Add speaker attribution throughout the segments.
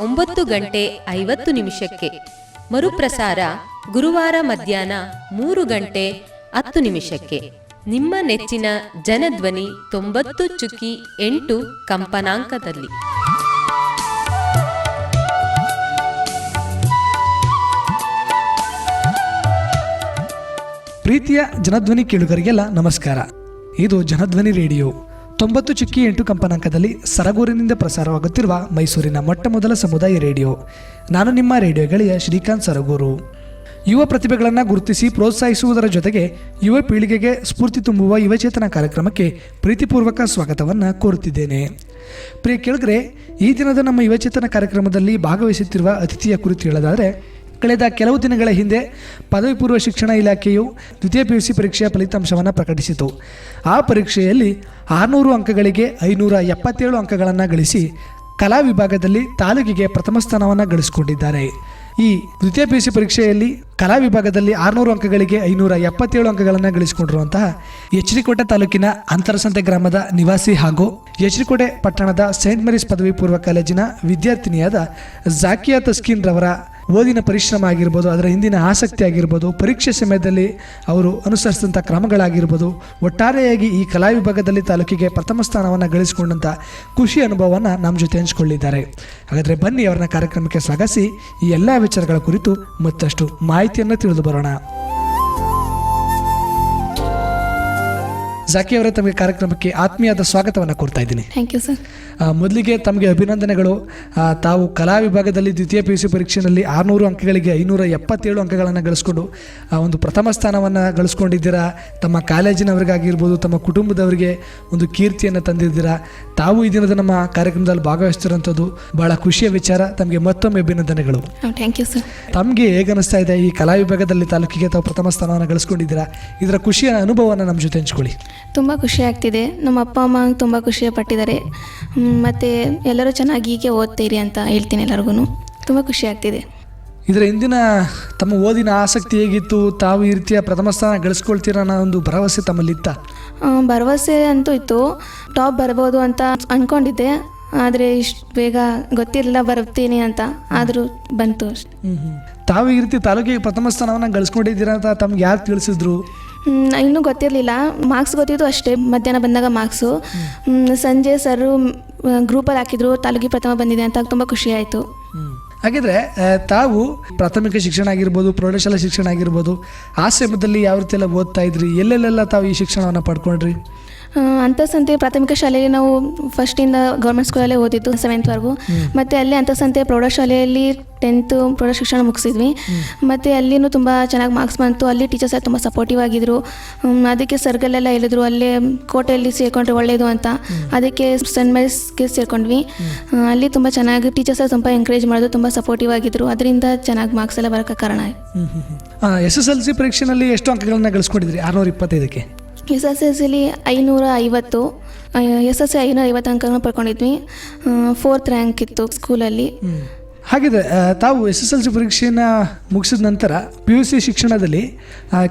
Speaker 1: ಒಂಬತ್ತು ಗಂಟೆ ಐವತ್ತು ನಿಮಿಷಕ್ಕೆ. ಮರುಪ್ರಸಾರ ಗುರುವಾರ ಮಧ್ಯಾಹ್ನ ಮೂರು ಗಂಟೆ ಹತ್ತು ನಿಮಿಷಕ್ಕೆ. ನಿಮ್ಮ ನೆಚ್ಚಿನ ಜನಧ್ವನಿ ತೊಂಬತ್ತು ಚುಕ್ಕಿ ಎಂಟು ಕಂಪನಾಂಕದಲ್ಲಿ.
Speaker 2: ಪ್ರೀತಿಯ ಜನಧ್ವನಿ ಕೇಳುಗರಿಗೆಲ್ಲ ನಮಸ್ಕಾರ. ಇದು ಜನಧ್ವನಿ ರೇಡಿಯೋ. ತೊಂಬತ್ತು ಚುಕ್ಕಿ ಎಂಟು ಕಂಪನಾಂಕದಲ್ಲಿ ಸರಗೂರಿನಿಂದ ಪ್ರಸಾರವಾಗುತ್ತಿರುವ ಮೈಸೂರಿನ ಮೊಟ್ಟ ಮೊದಲ ಸಮುದಾಯ ರೇಡಿಯೋ. ನಾನು ನಿಮ್ಮ ರೇಡಿಯೋ ಗೆಳೆಯ ಶ್ರೀಕಾಂತ್ ಸರಗೂರು. ಯುವ ಪ್ರತಿಭೆಗಳನ್ನು ಗುರುತಿಸಿ ಪ್ರೋತ್ಸಾಹಿಸುವುದರ ಜೊತೆಗೆ ಯುವ ಪೀಳಿಗೆಗೆ ಸ್ಫೂರ್ತಿ ತುಂಬುವ ಯುವಚೇತನ ಕಾರ್ಯಕ್ರಮಕ್ಕೆ ಪ್ರೀತಿಪೂರ್ವಕ ಸ್ವಾಗತವನ್ನು ಕೋರುತ್ತಿದ್ದೇನೆ. ಪ್ರಿಯ ಕೇಳಿದ್ರೆ ಈ ದಿನದ ನಮ್ಮ ಯುವಚೇತನ ಕಾರ್ಯಕ್ರಮದಲ್ಲಿ ಭಾಗವಹಿಸುತ್ತಿರುವ ಅತಿಥಿಯ ಕುರಿತು ಹೇಳೋದಾದರೆ ಕಳೆದ ಕೆಲವು ದಿನಗಳ ಹಿಂದೆ ಪದವಿ ಪೂರ್ವ ಶಿಕ್ಷಣ ಇಲಾಖೆಯು ದ್ವಿತೀಯ ಪಿ ಯು ಸಿ ಪರೀಕ್ಷೆಯ ಫಲಿತಾಂಶವನ್ನು ಪ್ರಕಟಿಸಿತು. ಆ ಪರೀಕ್ಷೆಯಲ್ಲಿ ಆರುನೂರು ಅಂಕಗಳಿಗೆ ಐನೂರ ಎಪ್ಪತ್ತೇಳು ಅಂಕಗಳನ್ನು ಗಳಿಸಿ ಕಲಾ ವಿಭಾಗದಲ್ಲಿ ತಾಲೂಕಿಗೆ ಪ್ರಥಮ ಸ್ಥಾನವನ್ನು ಗಳಿಸಿಕೊಂಡಿದ್ದಾರೆ. ಈ ದ್ವಿತೀಯ ಪಿ ಯು ಸಿ ಪರೀಕ್ಷೆಯಲ್ಲಿ ಕಲಾ ವಿಭಾಗದಲ್ಲಿ ಆರುನೂರು ಅಂಕಗಳಿಗೆ ಐನೂರ ಎಪ್ಪತ್ತೇಳು ಅಂಕಗಳನ್ನು ಗಳಿಸಿಕೊಂಡಿರುವಂತಹ ಎಚ್ಡಿಕೋಟೆ ತಾಲೂಕಿನ ಅಂತರಸಂತೆ ಗ್ರಾಮದ ನಿವಾಸಿ ಹಾಗೂ ಎಚ್ಡಿಕೋಟೆ ಪಟ್ಟಣದ ಸೇಂಟ್ ಮೇರಿಸ್ ಪದವಿ ಪೂರ್ವ ಕಾಲೇಜಿನ ವಿದ್ಯಾರ್ಥಿನಿಯಾದ ಜಾಕಿಯಾ ತಸ್ಕೀನ್ ರವರ ಓದಿನ ಪರಿಶ್ರಮ ಆಗಿರ್ಬೋದು, ಅದರ ಹಿಂದಿನ ಆಸಕ್ತಿ ಆಗಿರ್ಬೋದು, ಪರೀಕ್ಷೆ ಸಮಯದಲ್ಲಿ ಅವರು ಅನುಸರಿಸಿದಂಥ ಕ್ರಮಗಳಾಗಿರ್ಬೋದು, ಒಟ್ಟಾರೆಯಾಗಿ ಈ ಕಲಾ ವಿಭಾಗದಲ್ಲಿ ತಾಲೂಕಿಗೆ ಪ್ರಥಮ ಸ್ಥಾನವನ್ನು ಗಳಿಸಿಕೊಂಡಂಥ ಖುಷಿ ಅನುಭವವನ್ನು ನಮ್ಮ ಜೊತೆ ಹಂಚಿಕೊಳ್ಳಿದ್ದಾರೆ ಹಾಗಾದರೆ ಬನ್ನಿ ಅವರನ್ನ ಕಾರ್ಯಕ್ರಮಕ್ಕೆ ಸ್ವಾಗತಿಸಿ, ಈ ಎಲ್ಲ ವಿಚಾರಗಳ ಕುರಿತು ಮತ್ತಷ್ಟು ಮಾಹಿತಿಯನ್ನು ತಿಳಿದು ಬರೋಣ. ಜಾಕಿ ಅವರೇ ತಮಗೆ ಕಾರ್ಯಕ್ರಮಕ್ಕೆ ಆತ್ಮೀಯದ ಸ್ವಾಗತವನ್ನು ಕೊಡ್ತಾ ಇದ್ದೀನಿ.
Speaker 3: ಥ್ಯಾಂಕ್ ಯು ಸರ್
Speaker 2: ಮೊದಲಿಗೆ ತಮಗೆ ಅಭಿನಂದನೆಗಳು. ತಾವು ಕಲಾ ವಿಭಾಗದಲ್ಲಿ ದ್ವಿತೀಯ ಪಿ ಯು ಸಿ ಪರೀಕ್ಷೆಯಲ್ಲಿ ಆರುನೂರು ಅಂಕಗಳಿಗೆ ಐನೂರ ಎಪ್ಪತ್ತೇಳು ಅಂಕಗಳನ್ನು ಗಳಿಸ್ಕೊಂಡು ಒಂದು ಪ್ರಥಮ ಸ್ಥಾನವನ್ನು ಗಳಿಸ್ಕೊಂಡಿದ್ದೀರಾ? ತಮ್ಮ ಕಾಲೇಜಿನವರಿಗಾಗಿರ್ಬೋದು ತಮ್ಮ ಕುಟುಂಬದವರಿಗೆ ಒಂದು ಕೀರ್ತಿಯನ್ನು ತಂದಿದ್ದೀರಾ? ತಾವು ಈ ದಿನದ ನಮ್ಮ ಕಾರ್ಯಕ್ರಮದಲ್ಲಿ ಭಾಗವಹಿಸ್ತಿರೋಂಥದ್ದು ಬಹಳ ಖುಷಿಯ ವಿಚಾರ. ತಮಗೆ ಮತ್ತೊಮ್ಮೆ ಅಭಿನಂದನೆಗಳು.
Speaker 3: ಥ್ಯಾಂಕ್ ಯು ಸರ್
Speaker 2: ತಮಗೆ ಹೇಗೆ ಅನಿಸ್ತಾ ಇದೆ ಈ ಕಲಾ ವಿಭಾಗದಲ್ಲಿ ತಾಲೂಕಿಗೆ ತಾವು ಪ್ರಥಮ ಸ್ಥಾನವನ್ನು ಗಳಿಸ್ಕೊಂಡಿದ್ದೀರಾ? ಇದರ ಖುಷಿಯ ಅನುಭವವನ್ನು ನಮ್ಮ ಜೊತೆ ಹಂಚ್ಕೊಳ್ಳಿ.
Speaker 3: ತುಂಬ ಖುಷಿ ಆಗ್ತಿದೆ ನಮ್ಮ ಅಪ್ಪ ಅಮ್ಮ ತುಂಬ ಖುಷಿ ಪಟ್ಟಿದ್ದಾರೆ ಮತ್ತು ಎಲ್ಲರೂ ಚೆನ್ನಾಗಿ ಹೀಗೆ ಓದ್ತೀರಿ ಅಂತ ಹೇಳ್ತೀನಿ ಎಲ್ಲರಿಗೂ ತುಂಬ ಖುಷಿ ಆಗ್ತಿದೆ
Speaker 2: ಇದರ ಹಿಂದಿನ ತಮ್ಮ ಓದಿನ ಆಸಕ್ತಿ ಹೇಗಿತ್ತು? ತಾವು ಈ ರೀತಿಯ ಪ್ರಥಮ ಸ್ಥಾನ ಗಳಿಸ್ಕೊಳ್ತೀರ ಅನ್ನೋ ಒಂದು ಭರವಸೆ ತಮ್ಮಲ್ಲಿತ್ತ?
Speaker 3: ಭರವಸೆ ಅಂತೂ ಇತ್ತು. ಟಾಪ್ ಬರ್ಬೋದು ಅಂತ ಅಂದ್ಕೊಂಡಿದ್ದೆ ಆದರೆ ಇಷ್ಟು ಬೇಗ ಗೊತ್ತಿರಲಿಲ್ಲ ಬರ್ತೀನಿ ಅಂತ. ಆದರೂ ಬಂತು ಅಷ್ಟೇ.
Speaker 2: ತಾವು ಈ ರೀತಿ ತಾಲೂಕಿಗೆ ಪ್ರಥಮ ಸ್ಥಾನವನ್ನು ಗಳಿಸ್ಕೊಂಡಿದ್ದೀರಾ ಅಂತ ತಮ್ಗೆ ಯಾರು ತಿಳಿಸಿದ್ರು?
Speaker 3: ಇನ್ನೂ ಗೊತ್ತಿರಲಿಲ್ಲ. ಮಾರ್ಕ್ಸ್ ಗೊತ್ತಿದ್ದು ಅಷ್ಟೇ, ಮಧ್ಯಾಹ್ನ ಬಂದಾಗ ಮಾರ್ಕ್ಸು ಸಂಜೆ ಸರು ಗ್ರೂಪಲ್ಲಿ ಹಾಕಿದ್ರು ತಾಲೂಕಿ ಪ್ರಥಮ ಬಂದಿದೆ ಅಂತ ತುಂಬ ಖುಷಿ ಆಯಿತು.
Speaker 2: ಹಾಗಿದ್ರೆ ತಾವು ಪ್ರಾಥಮಿಕ ಶಿಕ್ಷಣ ಆಗಿರ್ಬೋದು, ಪ್ರೌಢಶಾಲಾ ಶಿಕ್ಷಣ ಆಗಿರ್ಬೋದು ಆಶ್ರಮದಲ್ಲಿ ಯಾವ ರೀತಿ ಎಲ್ಲ ಓದ್ತಾ ಇದ್ರಿ? ಎಲ್ಲೆಲ್ಲೆಲ್ಲ ತಾವು ಈ ಶಿಕ್ಷಣವನ್ನು ಪಡ್ಕೊಂಡ್ರಿ?
Speaker 3: ಅಂತಸಂತೆ ಪ್ರಾಥಮಿಕ ಶಾಲೆಯಲ್ಲಿ ನಾವು ಫಸ್ಟಿಂದ ಗೌರ್ಮೆಂಟ್ ಸ್ಕೂಲಲ್ಲೇ ಓದಿದ್ದು ಸೆವೆಂತ್ವರೆಗೂ ಮತ್ತು ಅಲ್ಲಿ ಅಂತಸಂತೆ ಪ್ರೌಢಶಾಲೆಯಲ್ಲಿ ಟೆಂತು ಪ್ರೌಢ ಶಿಕ್ಷಣ ಮುಗಿಸಿದ್ವಿ. ಮತ್ತು ಅಲ್ಲಿನೂ ತುಂಬ ಚೆನ್ನಾಗಿ ಮಾರ್ಕ್ಸ್ ಬಂತು. ಅಲ್ಲಿ ಟೀಚರ್ಸ್ ಎಲ್ಲ ತುಂಬ ಸಪೋರ್ಟಿವ್ ಆಗಿದ್ರು. ಅದಕ್ಕೆ ಸರ್ಗಲ್ಲೆಲ್ಲ ಹೇಳಿದ್ರು ಅಲ್ಲೇ ಕೋಟೆಯಲ್ಲಿ ಸೇರಿಕೊಂಡ್ರೆ ಒಳ್ಳೆಯದು ಅಂತ. ಅದಕ್ಕೆ ಸೆಂಟ್ ಮೇರಿಸ್ಗೆ ಸೇರ್ಕೊಂಡ್ವಿ. ಅಲ್ಲಿ ತುಂಬ ಚೆನ್ನಾಗಿ ಟೀಚರ್ಸ್ ತುಂಬ ಎಂಕರೇಜ್ ಮಾಡೋದು ತುಂಬ ಸಪೋರ್ಟಿವ್ ಆಗಿದ್ರು. ಅದರಿಂದ ಚೆನ್ನಾಗಿ ಮಾರ್ಕ್ಸ್ ಎಲ್ಲ ಬರೋಕ್ಕೆ ಕಾರಣ
Speaker 2: ಎಸ್ ಎಸ್ ಎಲ್ ಸಿ ಪರೀಕ್ಷೆಯಲ್ಲಿ ಎಷ್ಟು ಅಂಕಗಳನ್ನ ಗಳಿಸ್ಕೊಂಡಿದ್ರಿ? ಆರುನೂರ ಇಪ್ಪತ್ತೈದಕ್ಕೆ.
Speaker 3: ಎಸ್ ಎಸ್ ಎಸ್ ಸಿಲಿ ಐನೂರ ಐವತ್ತು ಎಸ್ ಎಸ್ ಸಿ ಐನೂರ ಐವತ್ತು ಅಂಕಗಳನ್ನು ಪಡ್ಕೊಂಡಿದ್ವಿ. ಫೋರ್ತ್ ರ್ಯಾಂಕ್ ಇತ್ತು ಸ್ಕೂಲಲ್ಲಿ
Speaker 2: ಹಾಗಿದ್ರೆ ತಾವು ಎಸ್ ಎಸ್ ಎಲ್ ಸಿ ಪರೀಕ್ಷೆಯನ್ನು ಮುಗಿಸಿದ ನಂತರ ಪಿ ಯು ಸಿ ಶಿಕ್ಷಣದಲ್ಲಿ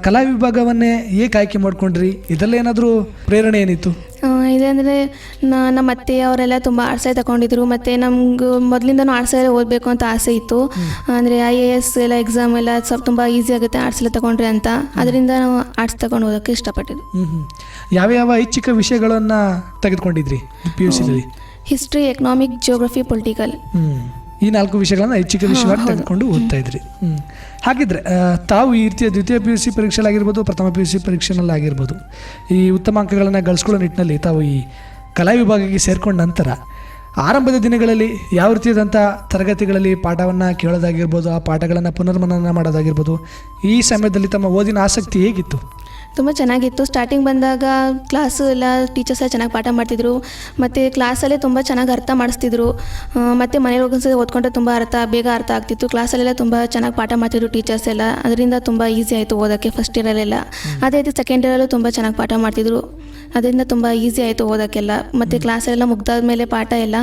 Speaker 2: ಕಲಾ ವಿಭಾಗವನ್ನೇ ಏಕೆ ಆಯ್ಕೆ ಮಾಡ್ಕೊಂಡ್ರಿ? ಇದೆಲ್ಲ ಏನಾದರೂ ಪ್ರೇರಣೆ ಏನಿತ್ತು?
Speaker 3: ಇದಂದರೆ ನಮ್ಮ ಅತ್ತೆ ಅವರೆಲ್ಲ ತುಂಬ ಆರ್ಟ್ಸೇ ತಗೊಂಡಿದ್ರು ಮತ್ತು ನಮ್ಗೆ ಮೊದಲಿಂದನೂ ಆರ್ಟ್ಸಲ್ಲೇ ಓದಬೇಕು ಅಂತ ಆಸೆ ಇತ್ತು. ಅಂದರೆ ಐ ಎ ಎಸ್ ಎಲ್ಲ ಎಕ್ಸಾಮ್ ಎಲ್ಲ ಸ್ವಲ್ಪ ತುಂಬ ಈಸಿ ಆಗುತ್ತೆ ಆರ್ಟ್ಸಲ್ಲೇ ತಗೊಂಡ್ರಿ ಅಂತ. ಅದರಿಂದ ನಾವು ಆರ್ಟ್ಸ್ ತಗೊಂಡು ಓದೋಕ್ಕೆ ಇಷ್ಟಪಟ್ಟಿದ್ದು.
Speaker 2: ಯಾವ. ಯಾವ್ಯಾವ ಐಚ್ಛಿಕ ವಿಷಯಗಳನ್ನು ತೆಗೆದುಕೊಂಡಿದ್ರಿ ಪಿ ಯು ಸಿದಲ್ಲಿ
Speaker 3: ಹಿಸ್ಟ್ರಿ ಎಕನಾಮಿಕ್ ಜಿಯೋಗ್ರಫಿ ಪೊಲಿಟಿಕಲ್
Speaker 2: ಈ ನಾಲ್ಕು ವಿಷಯಗಳನ್ನು ಐಚ್ಛಿಕ ವಿಷಯವಾಗಿ ತೆಗೆದುಕೊಂಡು ಓದ್ತಾ ಇದ್ರಿ. ಹಾಗಿದ್ರೆ ತಾವು ಈ ರೀತಿಯ ದ್ವಿತೀಯ ಪಿ ಯು ಸಿ ಪರೀಕ್ಷೆಲಾಗಿರ್ಬೋದು ಪ್ರಥಮ ಪಿ ಯು ಸಿ ಪರೀಕ್ಷೆನಲ್ಲಿ ಆಗಿರ್ಬೋದು ಈ ಉತ್ತಮ ಅಂಕಗಳನ್ನು ಗಳಿಸ್ಕೊಳ್ಳೋ ನಿಟ್ಟಿನಲ್ಲಿ ತಾವು ಈ ಕಲಾ ವಿಭಾಗಕ್ಕೆ ಸೇರ್ಕೊಂಡ ನಂತರ ಆರಂಭದ ದಿನಗಳಲ್ಲಿ ಯಾವ ರೀತಿಯಾದಂಥ ತರಗತಿಗಳಲ್ಲಿ ಪಾಠವನ್ನು ಕೇಳೋದಾಗಿರ್ಬೋದು ಆ ಪಾಠಗಳನ್ನು ಪುನರ್ಮನನ ಮಾಡೋದಾಗಿರ್ಬೋದು ಈ ಸಮಯದಲ್ಲಿ ತಮ್ಮ ಓದಿನ ಆಸಕ್ತಿ ಹೇಗಿತ್ತು?
Speaker 3: ತುಂಬ ಚೆನ್ನಾಗಿತ್ತು. ಸ್ಟಾರ್ಟಿಂಗ್ ಬಂದಾಗ ಕ್ಲಾಸು ಎಲ್ಲ ಟೀಚರ್ಸ್ ಎಲ್ಲ ಚೆನ್ನಾಗಿ ಪಾಠ ಮಾಡ್ತಿದ್ರು. ಮತ್ತು ಕ್ಲಾಸಲ್ಲೇ ತುಂಬ ಚೆನ್ನಾಗಿ ಅರ್ಥ ಮಾಡಿಸ್ತಿದ್ರು. ಮತ್ತು ಮನೇಲಿ ಹೋಗಿ ಓದ್ಕೊಂಡ್ರೆ ತುಂಬ ಅರ್ಥ ಬೇಗ ಅರ್ಥ ಆಗ್ತಿತ್ತು. ಕ್ಲಾಸಲ್ಲೆಲ್ಲ ತುಂಬ ಚೆನ್ನಾಗಿ ಪಾಠ ಮಾಡ್ತಿದ್ರು ಟೀಚರ್ಸ್ ಎಲ್ಲ. ಅದರಿಂದ ತುಂಬ ಈಸಿ ಆಯಿತು ಓದೋಕ್ಕೆ ಫಸ್ಟ್ ಇಯರಲ್ಲೆಲ್ಲ ಅದೇ ರೀತಿ ಸೆಕೆಂಡ್ ಇಯರಲ್ಲೂ ತುಂಬ ಚೆನ್ನಾಗಿ ಪಾಠ ಮಾಡ್ತಿದ್ರು. ಅದರಿಂದ ತುಂಬ ಈಸಿ ಆಯಿತು ಓದೋಕ್ಕೆಲ್ಲ. ಮತ್ತು ಕ್ಲಾಸಲ್ಲೆಲ್ಲ ಮುಗ್ದಾದ ಮೇಲೆ ಪಾಠ ಎಲ್ಲ.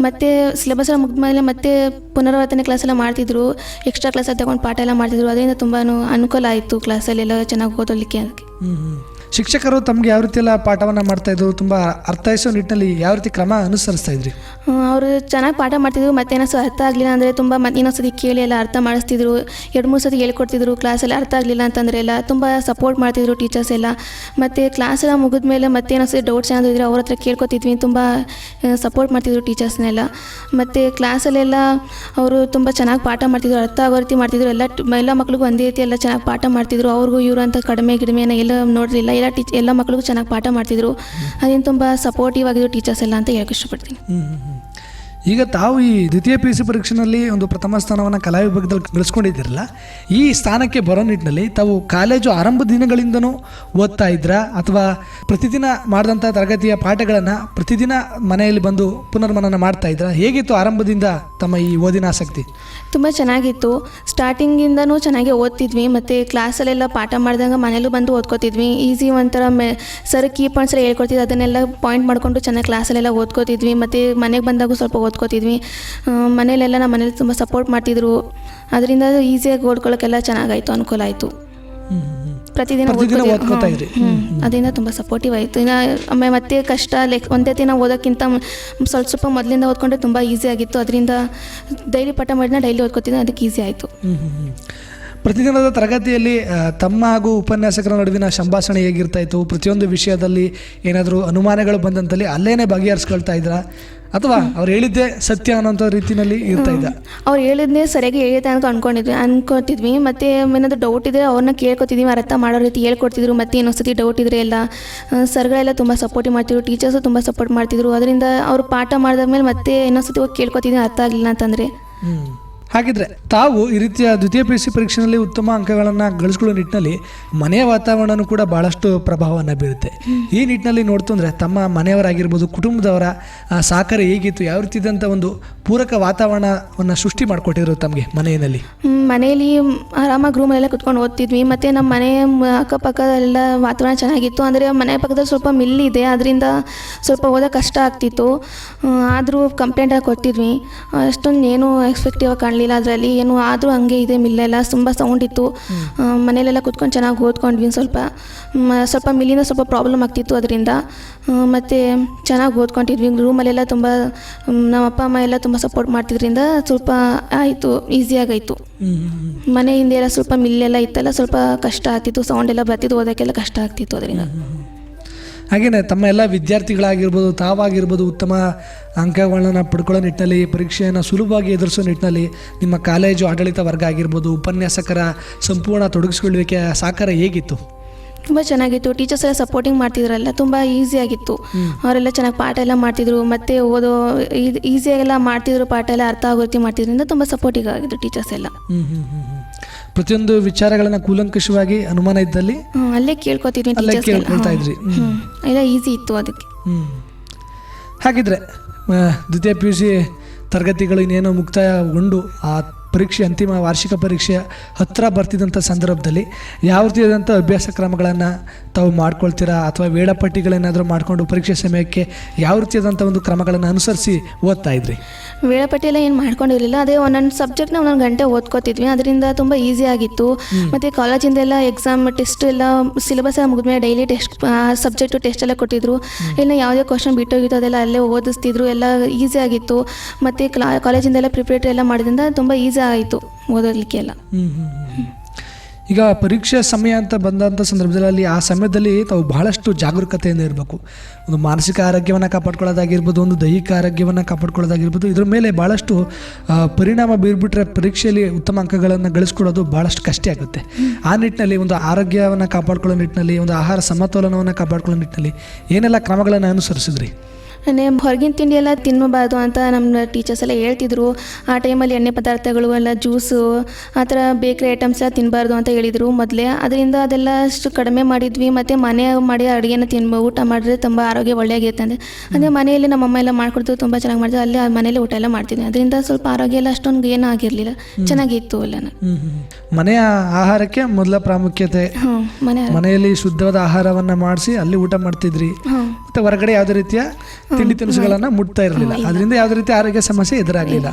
Speaker 3: ಮತ್ತು ಸಿಲೆಬಸ್ ಎಲ್ಲ ಮುಗಿದ ಮೇಲೆ ಮತ್ತೆ ಪುನರಾವರ್ತನೆ ಕ್ಲಾಸ್ ಎಲ್ಲ ಮಾಡ್ತಿದ್ರು. ಎಕ್ಸ್ಟ್ರಾ ಕ್ಲಾಸಲ್ಲಿ ತಗೊಂಡು ಪಾಠ ಎಲ್ಲ ಮಾಡ್ತಿದ್ರು. ಅದರಿಂದ ತುಂಬಾ ಅನುಕೂಲ ಆಯಿತು ಕ್ಲಾಸಲ್ಲೆಲ್ಲ ಚೆನ್ನಾಗಿ ಓದಲಿಕ್ಕೆ ಅದಕ್ಕೆ
Speaker 2: 嗯嗯。ಶಿಕ್ಷಕರು ತಮ್ಗೆ ಯಾವ ರೀತಿ ಎಲ್ಲ ಪಾಠವನ್ನು ಮಾಡ್ತಾ ತುಂಬ ಅರ್ಥೈಸೋ ನಿಟ್ಟಿನಲ್ಲಿ ಯಾವ ರೀತಿ ಕ್ರಮ ಅನುಸರಿಸ್ತಾ ಇದ್ರಿ?
Speaker 3: ಅವರು ಚೆನ್ನಾಗಿ ಪಾಠ ಮಾಡ್ತಿದ್ರು ಮತ್ತೆ ಏನಾದ್ರು ಅರ್ಥ ಆಗಲಿಲ್ಲ ಅಂದರೆ ತುಂಬ ಮತ್ತೆ ಇನ್ನೊಂದ್ಸತಿ ಕೇಳಿ ಎಲ್ಲ ಅರ್ಥ ಮಾಡಿಸ್ತಿದ್ರು, ಎರಡು ಮೂರು ಸತಿ ಹೇಳ್ಕೊಡ್ತಿದ್ರು ಕ್ಲಾಸಲ್ಲಿ ಅರ್ಥ ಆಗಲಿಲ್ಲ ಅಂತಂದರೆ ಎಲ್ಲ ತುಂಬ ಸಪೋರ್ಟ್ ಮಾಡ್ತಿದ್ರು ಟೀಚರ್ಸ್ ಎಲ್ಲ. ಮತ್ತು ಕ್ಲಾಸ್ ಎಲ್ಲ ಮುಗಿದ ಮೇಲೆ ಮತ್ತೆ ಇನ್ನೊಂದ್ಸತಿ ಡೌಟ್ಸ್ ಏನಾದರೂ ಇದ್ರೆ ಅವ್ರ ಹತ್ರ ಕೇಳ್ಕೊತಿದ್ವಿ, ತುಂಬ ಸಪೋರ್ಟ್ ಮಾಡ್ತಿದ್ರು ಟೀಚರ್ಸ್ನೆಲ್ಲ ಮತ್ತು ಕ್ಲಾಸಲ್ಲೆಲ್ಲ ಅವರು ತುಂಬ ಚೆನ್ನಾಗಿ ಪಾಠ ಮಾಡ್ತಿದ್ರು ಅರ್ಥ ಆಗೋ ರೀತಿ ಮಾಡ್ತಿದ್ರು, ಎಲ್ಲ ಎಲ್ಲ ಮಕ್ಳಿಗೂ ಒಂದೇ ರೀತಿ ಎಲ್ಲ ಚೆನ್ನಾಗಿ ಪಾಠ ಮಾಡ್ತಿದ್ರು, ಅವ್ರಿಗೂ ಇವರು ಅಂತ ಕಡಿಮೆ ಗಿಡಿಮೆ ಎಲ್ಲ ನೋಡಲಿಲ್ಲ ಎಲ್ಲ ಟೀಚ್ ಎಲ್ಲ ಮಕ್ಕಳಿಗೂ ಚೆನ್ನಾಗಿ ಪಾಠ ಮಾಡ್ತಿದ್ರು ಅದೇನು ತುಂಬ ಸಪೋರ್ಟಿವ್ ಆಗಿದ್ರು ಟೀಚರ್ಸ್ ಎಲ್ಲ ಅಂತ ಹೇಳಕ್ಕೆ ಇಷ್ಟಪಡ್ತೀನಿ.
Speaker 2: ಈಗ ತಾವು ಈ ದ್ವಿತೀಯ ಪಿ ಯು ಸಿ ಪರೀಕ್ಷೆನಲ್ಲಿ ಒಂದು ಪ್ರಥಮ ಸ್ಥಾನವನ್ನು ಕಲಾ ವಿಭಾಗದಲ್ಲಿ ಗಳಿಸ್ಕೊಂಡಿದ್ದೀರಲ್ಲ, ಈ ಸ್ಥಾನಕ್ಕೆ ಬರೋ ನಿಟ್ಟಿನಲ್ಲಿ ತಾವು ಕಾಲೇಜು ಆರಂಭ ದಿನಗಳಿಂದನೂ ಓದ್ತಾ ಇದ್ರಾ ಅಥವಾ ಪ್ರತಿದಿನ ಮಾಡಿದಂಥ ತರಗತಿಯ ಪಾಠಗಳನ್ನು ಪ್ರತಿದಿನ ಮನೆಯಲ್ಲಿ ಬಂದು ಪುನರ್ಮನನ ಮಾಡ್ತಾ ಇದ್ರಾ ಹೇಗಿತ್ತು ಆರಂಭದಿಂದ ತಮ್ಮ ಈ ಓದಿನ ಆಸಕ್ತಿ?
Speaker 3: ತುಂಬ ಚೆನ್ನಾಗಿತ್ತು. ಸ್ಟಾರ್ಟಿಂಗಿಂದನೂ ಚೆನ್ನಾಗಿ ಓದ್ತಿದ್ವಿ, ಮತ್ತು ಕ್ಲಾಸಲ್ಲೆಲ್ಲ ಪಾಠ ಮಾಡಿದಾಗ ಮನೇಲೂ ಬಂದು ಓದ್ಕೋತಿದ್ವಿ. ಈಸಿ ಒಂಥರ ಮೆ, ಸರ್ ಕೀ ಪಾಯಿಂಟ್ಸ್ ಎಲ್ಲ ಹೇಳ್ಕೊಡ್ತಿದ್ರು ಅದನ್ನೆಲ್ಲ ಪಾಯಿಂಟ್ ಮಾಡಿಕೊಂಡು ಚೆನ್ನಾಗಿ ಕ್ಲಾಸಲ್ಲೆಲ್ಲ ಓದ್ಕೋತಿದ್ವಿ. ಮತ್ತು ಮನೆಗೆ ಬಂದಾಗೂ ಸ್ವಲ್ಪ ಓದ್ಕೋತಿದ್ವಿ ಮನೇಲೆಲ್ಲ ನಮ್ಮ ಮನೇಲಿ ತುಂಬ ಸಪೋರ್ಟ್ ಮಾಡ್ತಿದ್ರು. ಅದರಿಂದ ಈಸಿಯಾಗಿ ಓದ್ಕೊಳ್ಳೋಕ್ಕೆಲ್ಲ ಚೆನ್ನಾಗಾಯಿತು ಅನುಕೂಲ ಆಯಿತು. ಪ್ರತಿದಿನ. ಅದರಿಂದ ತುಂಬ ಸಪೋರ್ಟಿವ್ ಆಯಿತು. ಇನ್ನು ಆಮೇಲೆ ಮತ್ತೆ ಕಷ್ಟ ಲೈಕ್ ಒಂದೇ ದಿನ ಓದೋಕ್ಕಿಂತ ಸ್ವಲ್ಪ ಸ್ವಲ್ಪ ಮೊದಲಿಂದ ಓದ್ಕೊಂಡ್ರೆ ತುಂಬ ಈಸಿ ಆಗಿತ್ತು. ಅದರಿಂದ ಡೈಲಿ ಪಾಠ ಮಾಡಿದ ಡೈಲಿ ಓದ್ಕೋತಿದ್ದೆ ಅದಕ್ಕೆ ಈಸಿ ಆಯಿತು.
Speaker 2: ಪ್ರತಿದಿನದ ತರಗತಿಯಲ್ಲಿ ತಮ್ಮ ಹಾಗೂ ಉಪನ್ಯಾಸಕರ ನಡುವಿನ ಸಂಭಾಷಣೆ ಹೇಗಿರ್ತಾ ಇತ್ತು? ಪ್ರತಿಯೊಂದು ವಿಷಯದಲ್ಲಿ ಏನಾದರೂ ಅನುಮಾನಗಳು ಬಂದಂತಲ್ಲಿ ಅಲ್ಲೇನೆ ಬಗೆಹರಿಸ್ಕೊಳ್ತಾ ಇದ್ರಾ? ಅಥವಾ ಅವ್ರು ಹೇಳಿದ್ದೆ ಸತ್ಯ ಅನ್ನೋಂಥ ರೀತಿಯಲ್ಲಿ ಇರ್ತಾ ಇದ್ದ
Speaker 3: ಅವ್ರು ಹೇಳಿದ್ನೇ ಸರಿಯಾಗಿ ಹೇಳಿದೆ ಅಂತ ಅನ್ಕೊಂಡಿದ್ವಿ ಅನ್ಕೊತಿದ್ವಿ. ಮತ್ತೆ ಏನಾದರೂ ಡೌಟ್ ಇದ್ರೆ ಅವ್ರನ್ನ ಕೇಳ್ಕೊತಿದ್ವಿ ಅರ್ಥ ಮಾಡೋ ರೀತಿ ಹೇಳ್ಕೊಡ್ತಿದ್ರು. ಮತ್ತೆ ಇನ್ನೊಂದ್ಸತಿ ಡೌಟ್ ಇದ್ರೆ ಎಲ್ಲ ಸರ್ಗಳೆಲ್ಲ ತುಂಬ ಸಪೋರ್ಟ್ ಮಾಡ್ತಿದ್ರು ಟೀಚರ್ಸು ತುಂಬ ಸಪೋರ್ಟ್ ಮಾಡ್ತಿದ್ರು. ಅದರಿಂದ ಅವರು ಪಾಠ ಮಾಡಿದ ಮೇಲೆ ಮತ್ತೆ ಇನ್ನೊಂದ್ಸತಿ ಹೋಗಿ ಕೇಳ್ಕೊತಿದ್ವಿ ಅರ್ಥ ಆಗಲಿಲ್ಲ ಅಂತಂದರೆ.
Speaker 2: ಹಾಗಿದ್ರೆ ತಾವು ಈ ರೀತಿಯ ದ್ವಿತೀಯ ಪಿ ಸಿ ಪರೀಕ್ಷೆಯಲ್ಲಿ ಉತ್ತಮ ಅಂಕಗಳನ್ನು ಗಳಿಸ್ಕೊಳ್ಳೋ ನಿಟ್ಟಿನಲ್ಲಿ ಮನೆಯ ವಾತಾವರಣನೂ ಕೂಡ ಭಾಳಷ್ಟು ಪ್ರಭಾವವನ್ನು ಬೀರುತ್ತೆ. ಈ ನಿಟ್ಟಿನಲ್ಲಿ ನೋಡ್ತು ಅಂದರೆ ತಮ್ಮ ಮನೆಯವರಾಗಿರ್ಬೋದು ಕುಟುಂಬದವರ ಆ, ಸಹಕಾರ ಹೇಗಿತ್ತು ಯಾವ ರೀತಿ ಇದ್ದಂಥ ಒಂದು ಪೂರಕ ವಾತಾವರಣವನ್ನು ಸೃಷ್ಟಿ ಮಾಡಿಕೊಟ್ಟಿದ್ರು ತಮಗೆ ಮನೆಯಲ್ಲಿ?
Speaker 3: ಮನೆಯಲ್ಲಿ ಆರಾಮಾಗಿ ರೂಮಲ್ಲೆಲ್ಲ ಕುತ್ಕೊಂಡು ಓದ್ತಿದ್ವಿ. ಮತ್ತು ನಮ್ಮ ಮನೆ ಅಕ್ಕಪಕ್ಕದಲ್ಲೆಲ್ಲ ವಾತಾವರಣ ಚೆನ್ನಾಗಿತ್ತು. ಅಂದರೆ ಮನೆ ಪಕ್ಕದಲ್ಲಿ ಸ್ವಲ್ಪ ಮಿಲ್ ಇದೆ ಅದರಿಂದ ಸ್ವಲ್ಪ ಓದೋಕೆ ಕಷ್ಟ ಆಗ್ತಿತ್ತು. ಆದರೂ ಕಂಪ್ಲೇಂಟಾಗಿ ಕೊಟ್ಟಿದ್ವಿ. ಅಷ್ಟೊಂದು ಏನು ಎಕ್ಸ್ಪೆಕ್ಟಿವ್ ಆಗಿ ಕಾಣಲಿಲ್ಲ ಅದರಲ್ಲಿ ಏನು ಆದರೂ ಹಂಗೆ ಇದೆ ಮಿಲ್ಲೆಲ್ಲ ತುಂಬ ಸೌಂಡ್ ಇತ್ತು. ಮನೇಲೆಲ್ಲ ಕುತ್ಕೊಂಡು ಚೆನ್ನಾಗಿ ಓದ್ಕೊಂಡ್ವಿ ಸ್ವಲ್ಪ. ಸ್ವಲ್ಪ ಮಿಲ್ಲಿಂದ ಸ್ವಲ್ಪ ಪ್ರಾಬ್ಲಮ್ ಆಗ್ತಿತ್ತು ಅದರಿಂದ. ಮತ್ತು ಚೆನ್ನಾಗಿ ಓದ್ಕೊಂಡಿದ್ವಿ ರೂಮಲ್ಲೆಲ್ಲ ತುಂಬ ನಮ್ಮ ಅಪ್ಪ ಅಮ್ಮ ಎಲ್ಲ ತುಂಬ ಸಪೋರ್ಟ್ ಮಾಡ್ತಿದ್ರಿಂದ ಸ್ವಲ್ಪ ಆಯಿತು ಈಸಿಯಾಗಾಯಿತು ಮನೆ ಹಿಂದೆ ಎಲ್ಲ ಸ್ವಲ್ಪ ಮಿಲ್ಲೆಲ್ಲ ಇತ್ತಲ್ಲ ಸ್ವಲ್ಪ ಕಷ್ಟ ಆಗ್ತಿತ್ತು ಸೌಂಡ್ ಎಲ್ಲ ಬರ್ತಿತ್ತು ಓದೋಕ್ಕೆಲ್ಲ ಕಷ್ಟ ಆಗ್ತಿತ್ತು ಅದರಿಂದ.
Speaker 2: ಹಾಗೆಯೇ ತಮ್ಮ ಎಲ್ಲ ವಿದ್ಯಾರ್ಥಿಗಳಾಗಿರ್ಬೋದು ತಾವಾಗಿರ್ಬೋದು ಉತ್ತಮ ಅಂಕಗಳನ್ನು ಪಡ್ಕೊಳ್ಳೋ ನಿಟ್ಟಿನಲ್ಲಿ ಪರೀಕ್ಷೆಯನ್ನು ಸುಲಭವಾಗಿ ಎದುರಿಸೋ ನಿಟ್ಟಿನಲ್ಲಿ ನಿಮ್ಮ ಕಾಲೇಜು ಆಡಳಿತ ವರ್ಗ ಆಗಿರ್ಬೋದು ಉಪನ್ಯಾಸಕರ ಸಂಪೂರ್ಣ ತೊಡಗಿಸ್ಕೊಳ್ಳುವಿಕೆ ಸಾಕಾರ ಹೇಗಿತ್ತು?
Speaker 3: ತುಂಬ ಚೆನ್ನಾಗಿತ್ತು. ಟೀಚರ್ಸ್ ಎಲ್ಲ ಸಪೋರ್ಟಿಂಗ್ ಮಾಡ್ತಿದ್ರಲ್ಲ ತುಂಬ ಈಸಿಯಾಗಿತ್ತು ಅವರೆಲ್ಲ ಚೆನ್ನಾಗಿ ಪಾಠ ಎಲ್ಲ ಮಾಡ್ತಿದ್ರು ಮತ್ತು ಓದೋ ಈಸಿಯಾಗೆಲ್ಲ ಮಾಡ್ತಿದ್ರು ಪಾಠ ಎಲ್ಲ ಅರ್ಥ ಆಗೋ ರೀತಿ ಮಾಡ್ತಿದ್ರಿಂದ ತುಂಬ ಸಪೋರ್ಟಿವ್ ಆಗಿದ್ರು ಟೀಚರ್ಸ್ ಎಲ್ಲ.
Speaker 2: ಪ್ರತಿಯೊಂದು ವಿಚಾರಗಳನ್ನು ಕೂಲಂಕಷವಾಗಿ ಅನುಮಾನ ಇದ್ದಲ್ಲಿ?
Speaker 3: ಅಲ್ಲೇ ಕೇಳ್ಕೊತಿದ್ವಿ. ಎಲ್ಲ ಈಸಿ ಇತ್ತು ಅದಕ್ಕೆ.
Speaker 2: ಹಾಗಿದ್ರೆ ದ್ವಿತೀಯ ಪಿ ಯು ಸಿ ತರಗತಿಗಳು ಇನ್ನೇನೋ ಮುಕ್ತಾಯಗೊಂಡು ಆ ಪರೀಕ್ಷೆ ಅಂತಿಮ ವಾರ್ಷಿಕ ಪರೀಕ್ಷೆ ಹತ್ತಿರ ಬರ್ತಿದ್ದಂಥ ಸಂದರ್ಭದಲ್ಲಿ ಯಾವ ರೀತಿಯಾದಂಥ ಅಭ್ಯಾಸ ಕ್ರಮಗಳನ್ನು ತಾವು ಮಾಡ್ಕೊಳ್ತೀರಾ? ಅಥವಾ ವೇಳಾಪಟ್ಟಿಗಳೇನಾದರೂ ಮಾಡಿಕೊಂಡು ಪರೀಕ್ಷೆ ಸಮಯಕ್ಕೆ ಯಾವ ರೀತಿಯಾದಂಥ ಒಂದು ಕ್ರಮಗಳನ್ನು ಅನುಸರಿಸಿ ಓದ್ತಾ ಇದ್ರಿ?
Speaker 3: ವೇಳಾಪಟ್ಟಿ ಎಲ್ಲ ಏನು ಮಾಡ್ಕೊಂಡಿರಲಿಲ್ಲ. ಅದೇ ಒಂದೊಂದು ಸಬ್ಜೆಕ್ಟ್ನ ಒಂದೊಂದು ಗಂಟೆ ಓದ್ಕೋತಿದ್ವಿ. ಅದರಿಂದ ತುಂಬ ಈಸಿ ಆಗಿತ್ತು. ಮತ್ತು ಕಾಲೇಜಿಂದೆಲ್ಲ ಎಕ್ಸಾಮ್ ಟೆಸ್ಟ್ ಎಲ್ಲ ಸಿಲೆಬಸ್ ಎಲ್ಲ ಮುಗಿದ್ಮೇಲೆ ಡೈಲಿ ಟೆಸ್ಟ್ ಸಬ್ಜೆಕ್ಟು ಟೆಸ್ಟ್ ಎಲ್ಲ ಕೊಟ್ಟಿದ್ರು. ಇನ್ನು ಯಾವುದೇ ಕ್ವಶನ್ ಬಿಟ್ಟೋಗಿತ್ತು ಅದೆಲ್ಲ ಅಲ್ಲೇ ಓದಿಸ್ತಿದ್ರು. ಎಲ್ಲ ಈಸಿ ಆಗಿತ್ತು. ಮತ್ತು ಕ್ಲಾ ಕಾಲೇಜಿಂದೆಲ್ಲ ಪ್ರಿಪೇರ್ ಎಲ್ಲ ಮಾಡಿದ್ರಿಂದ ತುಂಬ ಈಸಿ ಆಯಿತು
Speaker 2: ಹ್ಮ್. ಈಗ ಪರೀಕ್ಷೆ ಸಮಯ ಅಂತ ಬಂದಂಥ ಸಂದರ್ಭದಲ್ಲಿ ಆ ಸಮಯದಲ್ಲಿ ತಾವು ಬಹಳಷ್ಟು ಜಾಗರೂಕತೆಯಿಂದ ಇರಬೇಕು. ಒಂದು ಮಾನಸಿಕ ಆರೋಗ್ಯವನ್ನು ಕಾಪಾಡ್ಕೊಳ್ಳೋದಾಗಿರ್ಬೋದು, ಒಂದು ದೈಹಿಕ ಆರೋಗ್ಯವನ್ನು ಕಾಪಾಡ್ಕೊಳ್ಳೋದಾಗಿರ್ಬೋದು, ಇದ್ರ ಮೇಲೆ ಭಾಳಷ್ಟು ಪರಿಣಾಮ ಬೀರ್ಬಿಟ್ರೆ ಪರೀಕ್ಷೆಯಲ್ಲಿ ಉತ್ತಮ ಅಂಕಗಳನ್ನು ಗಳಿಸ್ಕೊಳ್ಳೋದು ಭಾಳಷ್ಟು ಕಷ್ಟ ಆಗುತ್ತೆ. ಆ ನಿಟ್ಟಿನಲ್ಲಿ ಒಂದು ಆರೋಗ್ಯವನ್ನು ಕಾಪಾಡ್ಕೊಳ್ಳೋ ನಿಟ್ಟಿನಲ್ಲಿ, ಒಂದು ಆಹಾರ ಸಮತೋಲನವನ್ನು ಕಾಪಾಡ್ಕೊಳ್ಳೋ ನಿಟ್ಟಿನಲ್ಲಿ ಏನೆಲ್ಲ ಕ್ರಮಗಳನ್ನು ಅನುಸರಿಸಿದ್ರಿ?
Speaker 3: ಹೊರಗಿನ ತಿಂಡಿ ಎಲ್ಲ ತಿನ್ನಬಾರ್ದು ಅಂತ ನಮ್ಮ ಟೀಚರ್ಸ್ ಎಲ್ಲ ಹೇಳ್ತಿದ್ರು. ಆ ಟೈಮಲ್ಲಿ ಎಣ್ಣೆ ಪದಾರ್ಥಗಳು ಎಲ್ಲ ಜ್ಯೂಸು ಆ ಥರ ಬೇಕ್ರಿ ಐಟಮ್ಸ್ ಎಲ್ಲ ತಿನ್ನಬಾರ್ದು ಅಂತ ಹೇಳಿದರು ಮೊದಲೇ. ಅದರಿಂದ ಅದೆಲ್ಲ ಅಷ್ಟು ಕಡಿಮೆ ಮಾಡಿದ್ವಿ. ಮತ್ತು ಮನೆ ಮಾಡಿ ಅಡುಗೆನ ತಿನ್ಬ ಊಟ ಮಾಡಿದ್ರೆ ತುಂಬ ಆರೋಗ್ಯ ಒಳ್ಳೆಯಾಗಿರುತ್ತೆ ಅಂದರೆ ಅದೇ ಮನೆಯಲ್ಲಿ ನಮ್ಮ ಅಮ್ಮ ಎಲ್ಲ ಮಾಡಿಕೊಡ್ತು ತುಂಬ ಚೆನ್ನಾಗಿ ಮಾಡಿದ್ರು ಅಲ್ಲಿ ಮನೇಲಿ ಊಟ ಎಲ್ಲ ಮಾಡ್ತಿದ್ವಿ. ಅದರಿಂದ ಸ್ವಲ್ಪ ಆರೋಗ್ಯ ಎಲ್ಲ ಅಷ್ಟೊಂದು ಏನೂ ಆಗಿರಲಿಲ್ಲ. ಚೆನ್ನಾಗಿತ್ತು ಎಲ್ಲನೂ.
Speaker 2: ಮನೆಯ ಆಹಾರಕ್ಕೆ ಮೊದಲ ಪ್ರಾಮುಖ್ಯತೆ. ಮನೆಯಲ್ಲಿ ಶುದ್ಧವಾದ ಆಹಾರವನ್ನು ಮಾಡಿಸಿ ಅಲ್ಲಿ ಊಟ ಮಾಡ್ತಿದ್ರಿ. ಮತ್ತೆ ಹೊರಗಡೆ ಯಾವುದೇ ರೀತಿಯ? ತಿಂಡಿ ತಿನಿಸುಗಳನ್ನ ಮುಟ್ತಾ ಇರಲಿಲ್ಲ. ಅದರಿಂದ ಯಾವುದೇ ರೀತಿ ಆರೋಗ್ಯ ಸಮಸ್ಯೆ ಎದುರಾಗಲಿಲ್ಲ.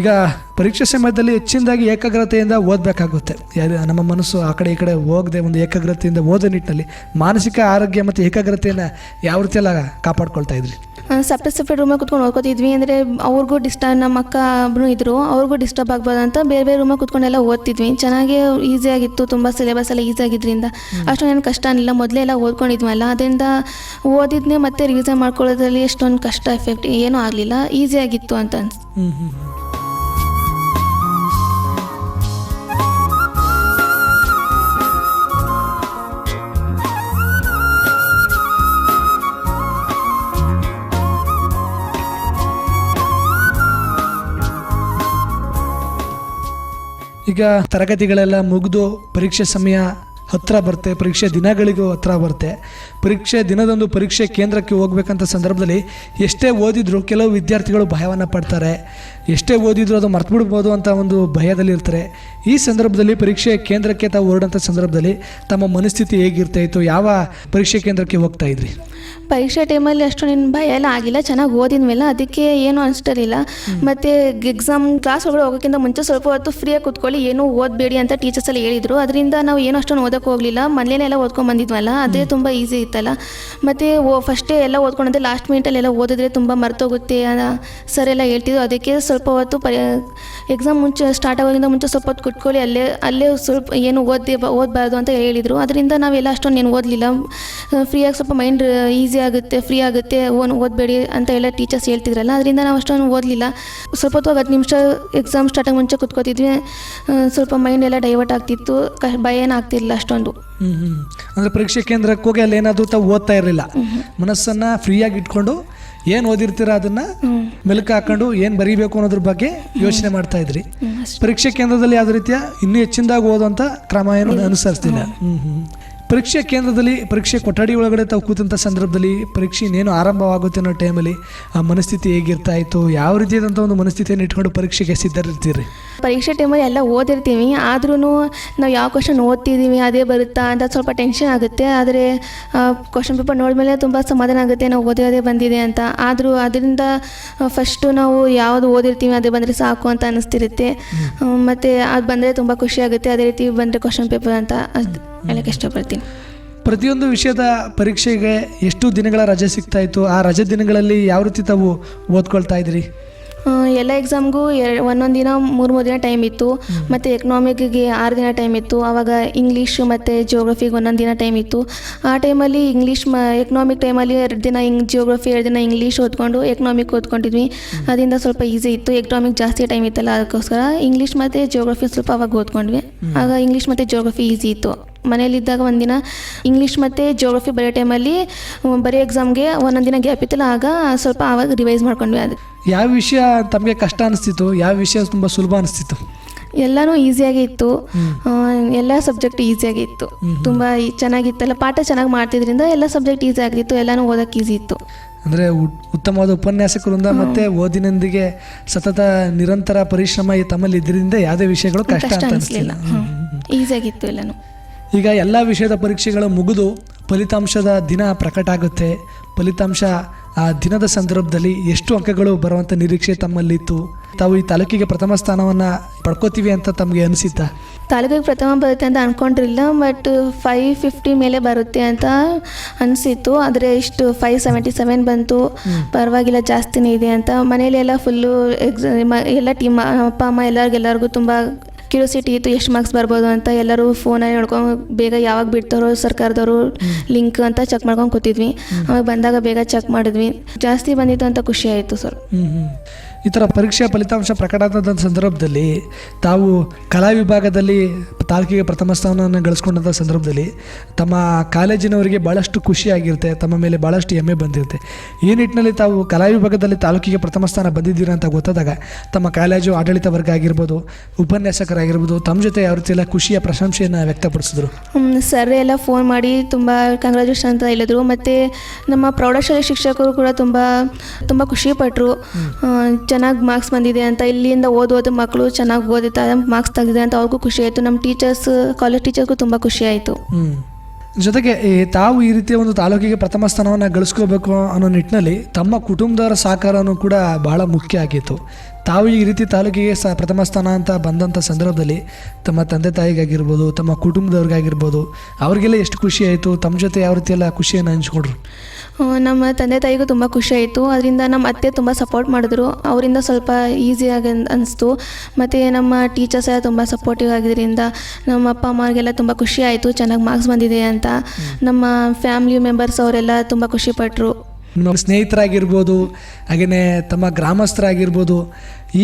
Speaker 2: ಈಗ ಪರೀಕ್ಷೆ ಸಮಯದಲ್ಲಿ ಹೆಚ್ಚಿನದಾಗಿ ಏಕಾಗ್ರತೆಯಿಂದ ಓದಬೇಕಾಗುತ್ತೆ. ಯಾರು ನಮ್ಮ ಮನಸ್ಸು ಆ ಕಡೆ ಈ ಕಡೆ ಹೋಗದೆ ಒಂದು ಏಕಾಗ್ರತೆಯಿಂದ ಓದೋ ನಿಟ್ಟಿನಲ್ಲಿ ಮಾನಸಿಕ ಆರೋಗ್ಯ ಮತ್ತು ಏಕಾಗ್ರತೆಯನ್ನು ಯಾವ ರೀತಿಯೆಲ್ಲ ಕಾಪಾಡ್ಕೊಳ್ತಾ ಇದ್ರಿ?
Speaker 3: ಸಪ್ರೇಟ್ ಸಪ್ರೇಟ್ ರೂಮಾಗ ಕುತ್ಕೊಂಡು ಓದ್ಕೋತಿದ್ವಿ. ಅಂದರೆ ಅವ್ರಿಗೂ ಡಿಸ್ಟರ್ಬ್ ನಮ್ಮ ಅಕ್ಕ ಒಬ್ಬರು ಇದ್ದರು ಅವ್ರಿಗೂ ಡಿಸ್ಟರ್ಬ್ ಆಗ್ಬಾರ್ದು ಅಂತ ಬೇರೆ ಬೇರೆ ರೂಮಾಗ ಕುತ್ಕೊಂಡೆಲ್ಲ ಓದ್ತಿದ್ವಿ. ಚೆನ್ನಾಗಿ ಈಸಿಯಾಗಿತ್ತು ತುಂಬ ಸಿಲೆಬಸ್ ಎಲ್ಲ ಈಸಿ ಆಗಿದ್ರಿಂದ. ಅಷ್ಟೊಂದೇನು ಕಷ್ಟ ಅನ್ನಿಲ್ಲ. ಮೊದಲೇ ಎಲ್ಲ ಓದ್ಕೊಂಡಿದ್ವಲ್ಲ ಅದರಿಂದ ಓದಿದ್ನೇ ಮತ್ತೆ ರಿವಿಸನ್ ಮಾಡ್ಕೊಳ್ಳೋದ್ರಲ್ಲಿ ಎಷ್ಟೊಂದು ಕಷ್ಟ ಎಫೆಕ್ಟ್ ಏನೂ ಆಗಲಿಲ್ಲ. ಈಸಿಯಾಗಿತ್ತು ಅಂತ ಅನ್ಸ್
Speaker 2: ಈಗ ತರಗತಿಗಳೆಲ್ಲ ಮುಗಿದು ಪರೀಕ್ಷೆ ಸಮಯ ಹತ್ತಿರ ಬರುತ್ತೆ ಪರೀಕ್ಷೆ ದಿನಗಳಿಗೂ ಹತ್ತಿರ ಬರುತ್ತೆ ಪರೀಕ್ಷೆ ದಿನದಂದು ಪರೀಕ್ಷೆ ಕೇಂದ್ರಕ್ಕೆ ಹೋಗ್ಬೇಕಂತ ಸಂದರ್ಭದಲ್ಲಿ ಎಷ್ಟೇ ಓದಿದ್ರು ಕೆಲವು ವಿದ್ಯಾರ್ಥಿಗಳು ಭಯವನ್ನು ಪಡ್ತಾರೆ. ಎಷ್ಟೇ ಓದಿದ್ರು ಅದು ಮರ್ತು ಬಿಡ್ಬೋದು ಅಂತ ಒಂದು ಭಯದಲ್ಲಿ ಇರ್ತಾರೆ. ಈ ಸಂದರ್ಭದಲ್ಲಿ ಪರೀಕ್ಷೆ ಕೇಂದ್ರಕ್ಕೆ ತಾವು ಹೊರಡಂಥ ಸಂದರ್ಭದಲ್ಲಿ ತಮ್ಮ ಮನಸ್ಥಿತಿ ಹೇಗಿರ್ತಾ ಇತ್ತು? ಯಾವ ಪರೀಕ್ಷೆ ಕೇಂದ್ರಕ್ಕೆ ಹೋಗ್ತಾ ಇದ್ರಿ?
Speaker 3: ಪರೀಕ್ಷೆ ಟೈಮಲ್ಲಿ ಅಷ್ಟು ನಿನ್ನ ಭಯ ಎಲ್ಲ ಆಗಿಲ್ಲ. ಚೆನ್ನಾಗಿ ಓದಿದ್ಮೇಲೆ ಅದಕ್ಕೆ ಏನು ಅನಿಸ್ತಿರಲಿಲ್ಲ ಮತ್ತು ಎಕ್ಸಾಮ್ ಕ್ಲಾಸ್ ಒಳಗಡೆ ಹೋಗೋಕ್ಕಿಂತ ಮುಂಚೆ ಸ್ವಲ್ಪ ಹೊತ್ತು ಫ್ರೀಯಾಗಿ ಕೂತ್ಕೊಳ್ಳಿ. ಏನೂ ಓದಬೇಡಿ ಅಂತ ಟೀಚರ್ಸ್ ಎಲ್ಲ ಹೇಳಿದರು. ಅದರಿಂದ ನಾವು ಏನೂ ಅಷ್ಟೊಂದು ಓದೋಕ್ಕೆ ಹೋಗಲಿಲ್ಲ. ಮನೇಲೆಲ್ಲ ಓದ್ಕೊಂಡು ಬಂದಿದ್ವಲ್ಲ ಅದೇ ತುಂಬ ಈಸಿ ಇತ್ತಲ್ಲ ಮತ್ತು ಓ ಫಸ್ಟೇ ಎಲ್ಲ ಓದ್ಕೊಂಡಂತೆ ಲಾಸ್ಟ್ ಮಿನಿಟಲ್ಲಿ ಎಲ್ಲ ಓದಿದ್ರೆ ತುಂಬ ಮರ್ತೋಗುತ್ತೆ ಸರ್ ಎಲ್ಲ ಹೇಳ್ತಿದ್ರು. ಅದಕ್ಕೆ ಸ್ವಲ್ಪ ಹೊತ್ತು ಪರಿ ಎಕ್ಸಾಮ್ ಮುಂಚೆ ಸ್ಟಾರ್ಟ್ ಆಗೋದ್ರಿಂದ ಮುಂಚೆ ಸ್ವಲ್ಪ ಹೊತ್ತು ಕುಟ್ಕೊಳ್ಳಿ ಅಲ್ಲೇ ಅಲ್ಲೇ ಸ್ವಲ್ಪ ಏನು ಓದಿ ಓದಬಾರ್ದು ಅಂತ ಹೇಳಿದರು. ಅದರಿಂದ ನಾವೆಲ್ಲ ಅಷ್ಟೊಂದು ಏನು ಓದಲಿಲ್ಲ. ಫ್ರೀಯಾಗಿ ಸ್ವಲ್ಪ ಮೈಂಡ್ ಈಸಿ ಆಗುತ್ತೆ ಫ್ರೀ ಆಗುತ್ತೆ, ಓನ್, ಓದಬೇಡಿ ಅಂತ ಎಲ್ಲ ಟೀಚರ್ಸ್ ಹೇಳ್ತಿದ್ರಲ್ಲ. ಅದರಿಂದ ನಾವು ಅಷ್ಟೊಂದು ಓದಲಿಲ್ಲ. ಸ್ವಲ್ಪ ಹೊತ್ತು ಹತ್ತು ನಿಮಿಷ ಎಕ್ಸಾಮ್ ಸ್ಟಾರ್ಟ್ ಆಗಿ ಮುಂಚೆ ಕುತ್ಕೋತಿದ್ವಿ. ಸ್ವಲ್ಪ ಮೈಂಡ್ ಎಲ್ಲ ಡೈವರ್ಟ್ ಆಗ್ತಿತ್ತು. ಕ ಭಯ ಏನು ಆಗ್ತಿರ್ಲಿಲ್ಲ ಅಷ್ಟೊಂದು.
Speaker 2: ಅಂದ್ರೆ ಪರೀಕ್ಷೆ ಕೇಂದ್ರಕ್ಕೆ ಹೋಗಿ ಅಲ್ಲಿ ಏನಾದರೂ ತಾವು ಓದ್ತಾ ಇರಲಿಲ್ಲ ಮನಸ್ಸನ್ನ ಫ್ರೀಯಾಗಿ ಇಟ್ಕೊಂಡು ಏನು ಓದಿರ್ತೀರ ಅದನ್ನ ಮೆಲುಕು ಹಾಕೊಂಡು ಏನು ಬರೀಬೇಕು ಅನ್ನೋದ್ರ ಬಗ್ಗೆ ಯೋಚನೆ ಮಾಡ್ತಾ ಇದ್ರಿ ಪರೀಕ್ಷಾ ಕೇಂದ್ರದಲ್ಲಿ ಯಾವುದೇ ರೀತಿಯ ಇನ್ನೂ ಹೆಚ್ಚಿನದಾಗಿ ಓದುವಂಥ ಕ್ರಮ ಏನು ಅನುಸರಿಸ್ತಿಲ್ಲ ಪರೀಕ್ಷೆ ಕೇಂದ್ರದಲ್ಲಿ ಪರೀಕ್ಷೆ ಕೊಠಡಿ ಒಳಗಡೆ ತಾವು ಕೂತಂಥ ಸಂದರ್ಭದಲ್ಲಿ ಪರೀಕ್ಷೆ ಇನ್ನೇನು ಆರಂಭವಾಗುತ್ತೆ ಅನ್ನೋ ಟೈಮಲ್ಲಿ ಆ ಮನಸ್ಥಿತಿ ಹೇಗಿರ್ತಾ ಇತ್ತು? ಯಾವ ರೀತಿಯಾದಂಥ ಒಂದು ಮನಸ್ಥಿತಿಯನ್ನು ಇಟ್ಕೊಂಡು ಪರೀಕ್ಷೆಗೆ ಸಿದ್ಧರಿರ್ತೀರಿ?
Speaker 3: ಪರೀಕ್ಷೆ ಟೈಮಲ್ಲಿ ಎಲ್ಲ ಓದಿರ್ತೀವಿ. ಆದ್ರೂ ನಾವು ಯಾವ ಕ್ವಶನ್ ಓದ್ತಿದ್ದೀವಿ ಅದೇ ಬರುತ್ತಾ ಅಂತ ಸ್ವಲ್ಪ ಟೆನ್ಷನ್ ಆಗುತ್ತೆ. ಆದರೆ ಕ್ವಶನ್ ಪೇಪರ್ ನೋಡಿದ್ಮೇಲೆ ತುಂಬ ಸಮಾಧಾನ ಆಗುತ್ತೆ. ನಾವು ಓದಿರೋದೇ ಬಂದಿದೆ ಅಂತ. ಆದರೂ ಅದರಿಂದ ಫಸ್ಟು ನಾವು ಯಾವುದು ಓದಿರ್ತೀವಿ ಅದೇ ಬಂದರೆ ಸಾಕು ಅಂತ ಅನ್ನಿಸ್ತಿರುತ್ತೆ ಮತ್ತು ಅದು ಬಂದರೆ ತುಂಬ ಖುಷಿಯಾಗುತ್ತೆ ಅದೇ ರೀತಿ ಬಂದರೆ ಕ್ವಶನ್ ಪೇಪರ್ ಅಂತ. ಅದು ಹೇಳಕ್ಕೆ ಇಷ್ಟಪಡ್ತೀನಿ.
Speaker 2: ಪ್ರತಿಯೊಂದು ವಿಷಯದ ಪರೀಕ್ಷೆಗೆ ಎಷ್ಟು ದಿನಗಳ ರಜೆ ಸಿಗ್ತಾ ಇತ್ತು? ಆ ರಜೆ ದಿನಗಳಲ್ಲಿ ಯಾವ ರೀತಿ ತಾವು ಓದ್ಕೊಳ್ತಾ ಇದ್ರಿ
Speaker 3: ಎಲ್ಲ ಎಕ್ಸಾಮ್ಗೂ ಎರಡು ಒಂದೊಂದು ದಿನ ಮೂರು ಮೂರು ದಿನ ಟೈಮ್ ಇತ್ತು. ಮತ್ತು ಎಕನಾಮಿಕ್ಗೆ ಆರು ದಿನ ಟೈಮ್ ಇತ್ತು. ಆವಾಗ ಇಂಗ್ಲೀಷ್ ಮತ್ತು ಜಿಯೋಗ್ರಫಿಗೆ ಒಂದೊಂದು ದಿನ ಟೈಮ್ ಇತ್ತು. ಆ ಟೈಮಲ್ಲಿ ಇಂಗ್ಲೀಷ್ ಮ ಎಕನಾಮಿಕ್ ಟೈಮಲ್ಲಿ ಎರಡು ದಿನ ಇಂಗ್ ಜಿಯೋಗ್ರಫಿ ಎರಡು ದಿನ ಇಂಗ್ಲೀಷ್ ಓದ್ಕೊಂಡು ಎಕನಾಮಿಕ್ ಓದ್ಕೊಂಡಿದ್ವಿ. ಅದರಿಂದ ಸ್ವಲ್ಪ ಈಸಿ ಇತ್ತು. ಎಕನಾಮಿಕ್ ಜಾಸ್ತಿ ಟೈಮ್ ಇತ್ತಲ್ಲ ಅದಕ್ಕೋಸ್ಕರ ಇಂಗ್ಲೀಷ್ ಮತ್ತು ಜಿಯೋಗ್ರಫಿ ಸ್ವಲ್ಪ ಅವಾಗ ಓದ್ಕೊಂಡ್ವಿ. ಆಗ ಇಂಗ್ಲೀಷ್ ಮತ್ತು ಜಿಯೋಗ್ರಫಿ ಈಸಿ ಇತ್ತು. ಮನೇಲಿದ್ದಾಗ ಒಂದಿನ ಇಂಗ್ಲೀಷ್ ಮತ್ತು ಜೋಗ್ರಫಿ ಬರೆಯೋ ಟೈಮಲ್ಲಿ ಬರೀ ಎಕ್ಸಾಮ್ಗೆ ಒಂದೊಂದು ದಿನ ಗ್ಯಾಪ್ ಇತ್ತಲ್ಲ ಆಗ ಸ್ವಲ್ಪ ಆವಾಗ ರಿವೈಸ್ ಮಾಡ್ಕೊಂಡ್ವಿ ಅದು.
Speaker 2: ಯಾವ ವಿಷಯ ತಮಗೆ ಕಷ್ಟ ಅನಿಸ್ತಿತ್ತು? ಯಾವ ವಿಷಯ ತುಂಬ ಸುಲಭ ಅನಿಸ್ತಿತ್ತು?
Speaker 3: ಎಲ್ಲನೂ ಈಸಿಯಾಗಿ ಇತ್ತು. ಎಲ್ಲ ಸಬ್ಜೆಕ್ಟ್ ಈಸಿಯಾಗಿ ಇತ್ತು. ತುಂಬ ಚೆನ್ನಾಗಿತ್ತಲ್ಲ ಪಾಠ ಚೆನ್ನಾಗಿ ಮಾಡ್ತಿದ್ರಿಂದ ಎಲ್ಲ ಸಬ್ಜೆಕ್ಟ್ ಈಸಿ ಆಗಿತ್ತು ಎಲ್ಲನೂ ಓದೋಕೆ ಈಸಿ ಇತ್ತು.
Speaker 2: ಅಂದರೆ ಉತ್ತಮವಾದ ಉಪನ್ಯಾಸಕರಿಂದ ಮತ್ತೆ ಓದಿನೊಂದಿಗೆ ಸತತ ನಿರಂತರ ಪರಿಶ್ರಮ ಈ ತಮ್ಮಲ್ಲಿ ಇದರಿಂದ ಯಾವುದೇ ವಿಷಯಗಳು ಕಷ್ಟ ಅಂತ
Speaker 3: ಅನಿಸ್ಲಿಲ್ಲ.
Speaker 2: ಅನಿಸ್ಲಿಲ್ಲ
Speaker 3: ಈಸಿಯಾಗಿತ್ತು ಎಲ್ಲನೂ.
Speaker 2: ಈಗ ಎಲ್ಲ ವಿಷಯದ ಪರೀಕ್ಷೆಗಳು ಮುಗಿದು ಫಲಿತಾಂಶದ ದಿನ ಪ್ರಕಟ ಆಗುತ್ತೆ. ಫಲಿತಾಂಶ ಆ ದಿನದ ಸಂದರ್ಭದಲ್ಲಿ ಎಷ್ಟು ಅಂಕಗಳು ಬರುವಂಥ ನಿರೀಕ್ಷೆ ತಮ್ಮಲ್ಲಿತ್ತು? ತಾವು ಈ ತಾಲೂಕಿಗೆ ಪ್ರಥಮ ಸ್ಥಾನವನ್ನು ಪಡ್ಕೋತೀವಿ ಅಂತ ತಮಗೆ ಅನಿಸಿತ್ತಾ?
Speaker 3: ತಾಲೂಕಿಗೆ ಪ್ರಥಮ ಬರುತ್ತೆ ಅಂತ ಅಂದ್ಕೊಂಡಿರಲಿಲ್ಲ ಬಟ್ ಫೈವ್ ಫಿಫ್ಟಿ ಮೇಲೆ ಬರುತ್ತೆ ಅಂತ ಅನಿಸಿತ್ತು. ಆದರೆ ಇಷ್ಟು ಫೈವ್ ಸೆವೆಂಟಿ ಸೆವೆನ್ ಬಂತು ಪರವಾಗಿಲ್ಲ ಜಾಸ್ತಿನೇ ಇದೆ ಅಂತ. ಮನೇಲಿ ಎಲ್ಲ ಫುಲ್ಲು ಎಕ್ಸಾಮ್ ಎಲ್ಲ ಟೀಮ್ ಅಪ್ಪ ಅಮ್ಮ ಎಲ್ಲರಿಗೆಲ್ಲರಿಗೂ ತುಂಬ ಕ್ಯೂರಿಯಾಸಿಟಿ ಇತ್ತು, ಎಷ್ಟು ಮಾರ್ಕ್ಸ್ ಬರ್ಬೋದು ಅಂತ ಎಲ್ಲರೂ ಫೋನಲ್ಲಿ ಹೇಳ್ಕೊಂಡು ಬೇಗ ಯಾವಾಗ ಬಿಡ್ತಾರೋ ಸರ್ಕಾರದವರು ಲಿಂಕ್ ಅಂತ ಚೆಕ್ ಮಾಡ್ಕೊಂಡು ಕೂತಿದ್ವಿ. ಅವಾಗ ಬಂದಾಗ ಬೇಗ ಚೆಕ್ ಮಾಡಿದ್ವಿ. ಜಾಸ್ತಿ ಬಂದಿತ್ತು ಅಂತ ಖುಷಿ ಆಯಿತು ಸರ್.
Speaker 2: ಈ ಥರ ಪರೀಕ್ಷೆ ಫಲಿತಾಂಶ ಪ್ರಕಟ ಆದಂಥ ಸಂದರ್ಭದಲ್ಲಿ ತಾವು ಕಲಾ ವಿಭಾಗದಲ್ಲಿ ತಾಲೂಕಿಗೆ ಪ್ರಥಮ ಸ್ಥಾನವನ್ನು ಗಳಿಸ್ಕೊಂಡಂಥ ಸಂದರ್ಭದಲ್ಲಿ ತಮ್ಮ ಕಾಲೇಜಿನವರಿಗೆ ಭಾಳಷ್ಟು ಖುಷಿಯಾಗಿರುತ್ತೆ ತಮ್ಮ ಮೇಲೆ ಭಾಳಷ್ಟು ಹೆಮ್ಮೆ ಬಂದಿರುತ್ತೆ. ಈ ನಿಟ್ಟಿನಲ್ಲಿ ತಾವು ಕಲಾ ವಿಭಾಗದಲ್ಲಿ ತಾಲೂಕಿಗೆ ಪ್ರಥಮ ಸ್ಥಾನ ಬಂದಿದ್ದೀರಾ ಅಂತ ಗೊತ್ತಾದಾಗ ತಮ್ಮ ಕಾಲೇಜು ಆಡಳಿತ ವರ್ಗ ಆಗಿರ್ಬೋದು ಉಪನ್ಯಾಸಕರಾಗಿರ್ಬೋದು ತಮ್ಮ ಜೊತೆ ಯಾವ ರೀತಿ ಎಲ್ಲ ಖುಷಿಯ ಪ್ರಶಂಸೆಯನ್ನು ವ್ಯಕ್ತಪಡಿಸಿದ್ರು.
Speaker 3: ಸರ್ ಎಲ್ಲ ಫೋನ್ ಮಾಡಿ ತುಂಬ ಕಂಗ್ರಾಜುಲೇಷನ್ ಅಂತ ಹೇಳಿದ್ರು. ಮತ್ತು ನಮ್ಮ ಪ್ರೌಢಶಾಲೆ ಶಿಕ್ಷಕರು ಕೂಡ ತುಂಬ ತುಂಬ ಖುಷಿಪಟ್ಟರು ಚೆನ್ನಾಗಿ ಮಾರ್ಕ್ಸ್ ಬಂದಿದೆ ಅಂತ ಇಲ್ಲಿಂದ ಓದೋದು ಮಕ್ಕಳು ಚೆನ್ನಾಗಿ ಓದಿದ್ದಾರೆ ಮಾರ್ಕ್ಸ್ ತೆಗೆದಿದೆ ಅಂತ ಅವ್ರಿಗೂ ಖುಷಿ ಆಯಿತು. ನಮ್ಮ ಟೀಚರ್ಸ್ ಕಾಲೇಜ್ ಟೀಚರ್ಗೂ ತುಂಬ ಖುಷಿ ಆಯಿತು.
Speaker 2: ಜೊತೆಗೆ ತಾವು ಈ ರೀತಿಯ ಒಂದು ತಾಲೂಕಿಗೆ ಪ್ರಥಮ ಸ್ಥಾನವನ್ನು ಗಳಿಸ್ಕೋಬೇಕು ಅನ್ನೋ ನಿಟ್ಟಿನಲ್ಲಿ ತಮ್ಮ ಕುಟುಂಬದವರ ಸಹಕಾರನೂ ಕೂಡ ಬಹಳ ಮುಖ್ಯ ಆಗಿತ್ತು. ತಾವು ಈ ರೀತಿ ತಾಲೂಕಿಗೆ ಸ ಪ್ರಥಮ ಸ್ಥಾನ ಅಂತ ಬಂದಂಥ ಸಂದರ್ಭದಲ್ಲಿ ತಮ್ಮ ತಂದೆ ತಾಯಿಗಾಗಿರ್ಬೋದು ತಮ್ಮ ಕುಟುಂಬದವ್ರಿಗಾಗಿರ್ಬೋದು ಅವರಿಗೆಲ್ಲ ಎಷ್ಟು ಖುಷಿ ಆಯಿತು? ತಮ್ಮ ಜೊತೆ ಯಾವ ರೀತಿ ಎಲ್ಲ ಖುಷಿಯನ್ನು ಹಂಚ್ಕೊಂಡ್ರು?
Speaker 3: ನಮ್ಮ ತಂದೆ ತಾಯಿಗೂ ತುಂಬ ಖುಷಿ ಆಯಿತು. ಅದರಿಂದ ನಮ್ಮ ಅತ್ತೆ ತುಂಬ ಸಪೋರ್ಟ್ ಮಾಡಿದ್ರು. ಅವರಿಂದ ಸ್ವಲ್ಪ ಈಸಿಯಾಗಿ ಅನಿಸ್ತು. ಮತ್ತು ನಮ್ಮ ಟೀಚರ್ಸ್ ಎಲ್ಲ ತುಂಬ ಸಪೋರ್ಟಿವ್ ಆಗಿದ್ದರಿಂದ ನಮ್ಮ ಅಪ್ಪ ಅಮ್ಮಗೆಲ್ಲ ತುಂಬ ಖುಷಿ ಆಯಿತು. ಚೆನ್ನಾಗಿ ಮಾರ್ಕ್ಸ್ ಬಂದಿದೆ ಅಂತ. ನಮ್ಮ ಫ್ಯಾಮಿಲಿ ಮೆಂಬರ್ಸ್ ಅವರೆಲ್ಲ ತುಂಬ ಖುಷಿಪಟ್ಟರು
Speaker 2: ನಿಮ್ಮ ಸ್ನೇಹಿತರಾಗಿರ್ಬೋದು ಹಾಗೆಯೇ ತಮ್ಮ ಗ್ರಾಮಸ್ಥರಾಗಿರ್ಬೋದು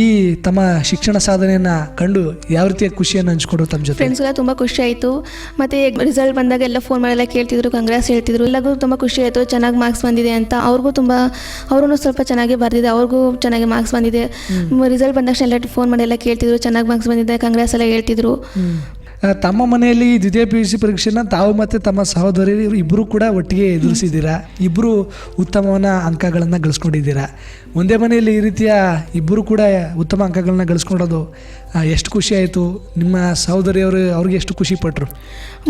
Speaker 2: ಈ ತಮ್ಮ ಶಿಕ್ಷಣ ಸಾಧನೆಯನ್ನು ಕಂಡು ಯಾವ ರೀತಿಯ ಖುಷಿಯನ್ನು ಹಂಚ್ಕೊಂಡ್ರು ತಮ್ಮ ಜೊತೆ?
Speaker 3: ಫ್ರೆಂಡ್ಸ್ಗೆಲ್ಲ ತುಂಬ ಖುಷಿ ಆಯಿತು. ಮತ್ತು ರಿಸಲ್ಟ್ ಬಂದಾಗ ಎಲ್ಲ ಫೋನ್ ಮಾಡೆಲ್ಲ ಕೇಳ್ತಿದ್ರು ಕಾಂಗ್ರೆಸ್ ಹೇಳ್ತಿದ್ರು. ಎಲ್ಲರಿಗೂ ತುಂಬ ಖುಷಿ ಆಯಿತು ಚೆನ್ನಾಗಿ ಮಾರ್ಕ್ಸ್ ಬಂದಿದೆ ಅಂತ. ಅವ್ರಿಗೂ ತುಂಬ ಅವ್ರೂ ಸ್ವಲ್ಪ ಚೆನ್ನಾಗಿ ಬರೆದಿದೆ ಅವ್ರಿಗೂ ಚೆನ್ನಾಗಿ ಮಾರ್ಕ್ಸ್ ಬಂದಿದೆ. ರಿಸಲ್ಟ್ ಬಂದಾಗ ಎಲ್ಲ ಫೋನ್ ಮಾಡೆಲ್ಲ ಎಲ್ಲ ಕೇಳ್ತಿದ್ರು ಚೆನ್ನಾಗಿ ಮಾರ್ಕ್ಸ್ ಬಂದಿದೆ ಕಾಂಗ್ರೆಸ್ ಎಲ್ಲ ಹೇಳ್ತಿದ್ರು.
Speaker 2: ತಮ್ಮ ಮನೆಯಲ್ಲಿ ದ್ವಿತೀಯ ಪಿ ಯು ಸಿ ಪರೀಕ್ಷೆನ ತಾವು ಮತ್ತು ತಮ್ಮ ಸಹೋದರಿ ಇಬ್ಬರು ಕೂಡ ಒಟ್ಟಿಗೆ ಎದುರಿಸಿದ್ದೀರಾ? ಇಬ್ಬರು ಉತ್ತಮವನ್ನ ಅಂಕಗಳನ್ನು ಗಳಿಸ್ಕೊಂಡಿದ್ದೀರಾ? ಒಂದೇ ಮನೆಯಲ್ಲಿ ಈ ರೀತಿಯ ಇಬ್ಬರು ಕೂಡ ಉತ್ತಮ ಅಂಕಗಳನ್ನ ಗಳಿಸ್ಕೊಂಡೋದು ಎಷ್ಟು ಖುಷಿ ಆಯಿತು? ನಿಮ್ಮ ಸಹೋದರಿಯವರು ಅವ್ರಿಗೆ ಎಷ್ಟು ಖುಷಿ ಪಟ್ಟರು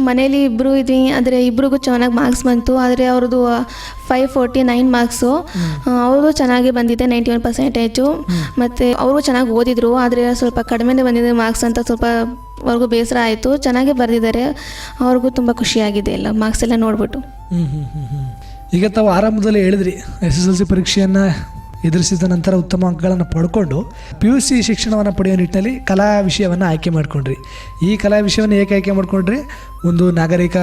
Speaker 3: ಮನೇಲಿ ಇಬ್ಬರು ಇದ್ವಿ ಆದರೆ ಇಬ್ಬರಿಗೂ ಚೆನ್ನಾಗಿ ಮಾರ್ಕ್ಸ್ ಬಂತು ಆದರೆ ಅವ್ರದ್ದು ಫೈವ್ ಫೋರ್ಟಿ ನೈನ್ ಮಾರ್ಕ್ಸು ಅವ್ರದ್ದು ಚೆನ್ನಾಗಿ ಬಂದಿದೆ ನೈಂಟಿ ಒನ್ ಪರ್ಸೆಂಟೇಜು ಮತ್ತು ಅವರು ಚೆನ್ನಾಗಿ ಓದಿದ್ರು ಆದರೆ ಸ್ವಲ್ಪ ಕಡಿಮೆನೇ ಬಂದಿದೆ ಮಾರ್ಕ್ಸ್ ಅಂತ ಸ್ವಲ್ಪ ಅವ್ರಿಗೂ ಬೇಸರ ಆಯಿತು. ಚೆನ್ನಾಗೇ ಬರೆದಿದ್ದಾರೆ. ಅವ್ರಿಗೂ ತುಂಬ ಖುಷಿಯಾಗಿದೆ ಎಲ್ಲ. ಮಾರ್ಕ್ಸ್ ಎಲ್ಲ ನೋಡ್ಬಿಟ್ಟು.
Speaker 2: ಈಗ ತಾವು ಆರಂಭದಲ್ಲಿ ಹೇಳಿದ್ರಿ ಎಸ್ ಎಸ್ ಎಲ್ ಸಿ ಪರೀಕ್ಷೆಯನ್ನು ಎದುರಿಸಿದ ನಂತರ ಉತ್ತಮ ಅಂಕಗಳನ್ನು ಪಡ್ಕೊಂಡು ಪಿ ಯು ಸಿ ಶಿಕ್ಷಣವನ್ನು ಪಡೆಯೋ ನಿಟ್ಟಿನಲ್ಲಿ ಕಲಾ ವಿಷಯವನ್ನು ಆಯ್ಕೆ ಮಾಡಿಕೊಂಡ್ರಿ. ಈ ಕಲಾ ವಿಷಯವನ್ನು ಏಕೆ ಆಯ್ಕೆ ಮಾಡಿಕೊಂಡ್ರಿ? ಒಂದು ನಾಗರಿಕ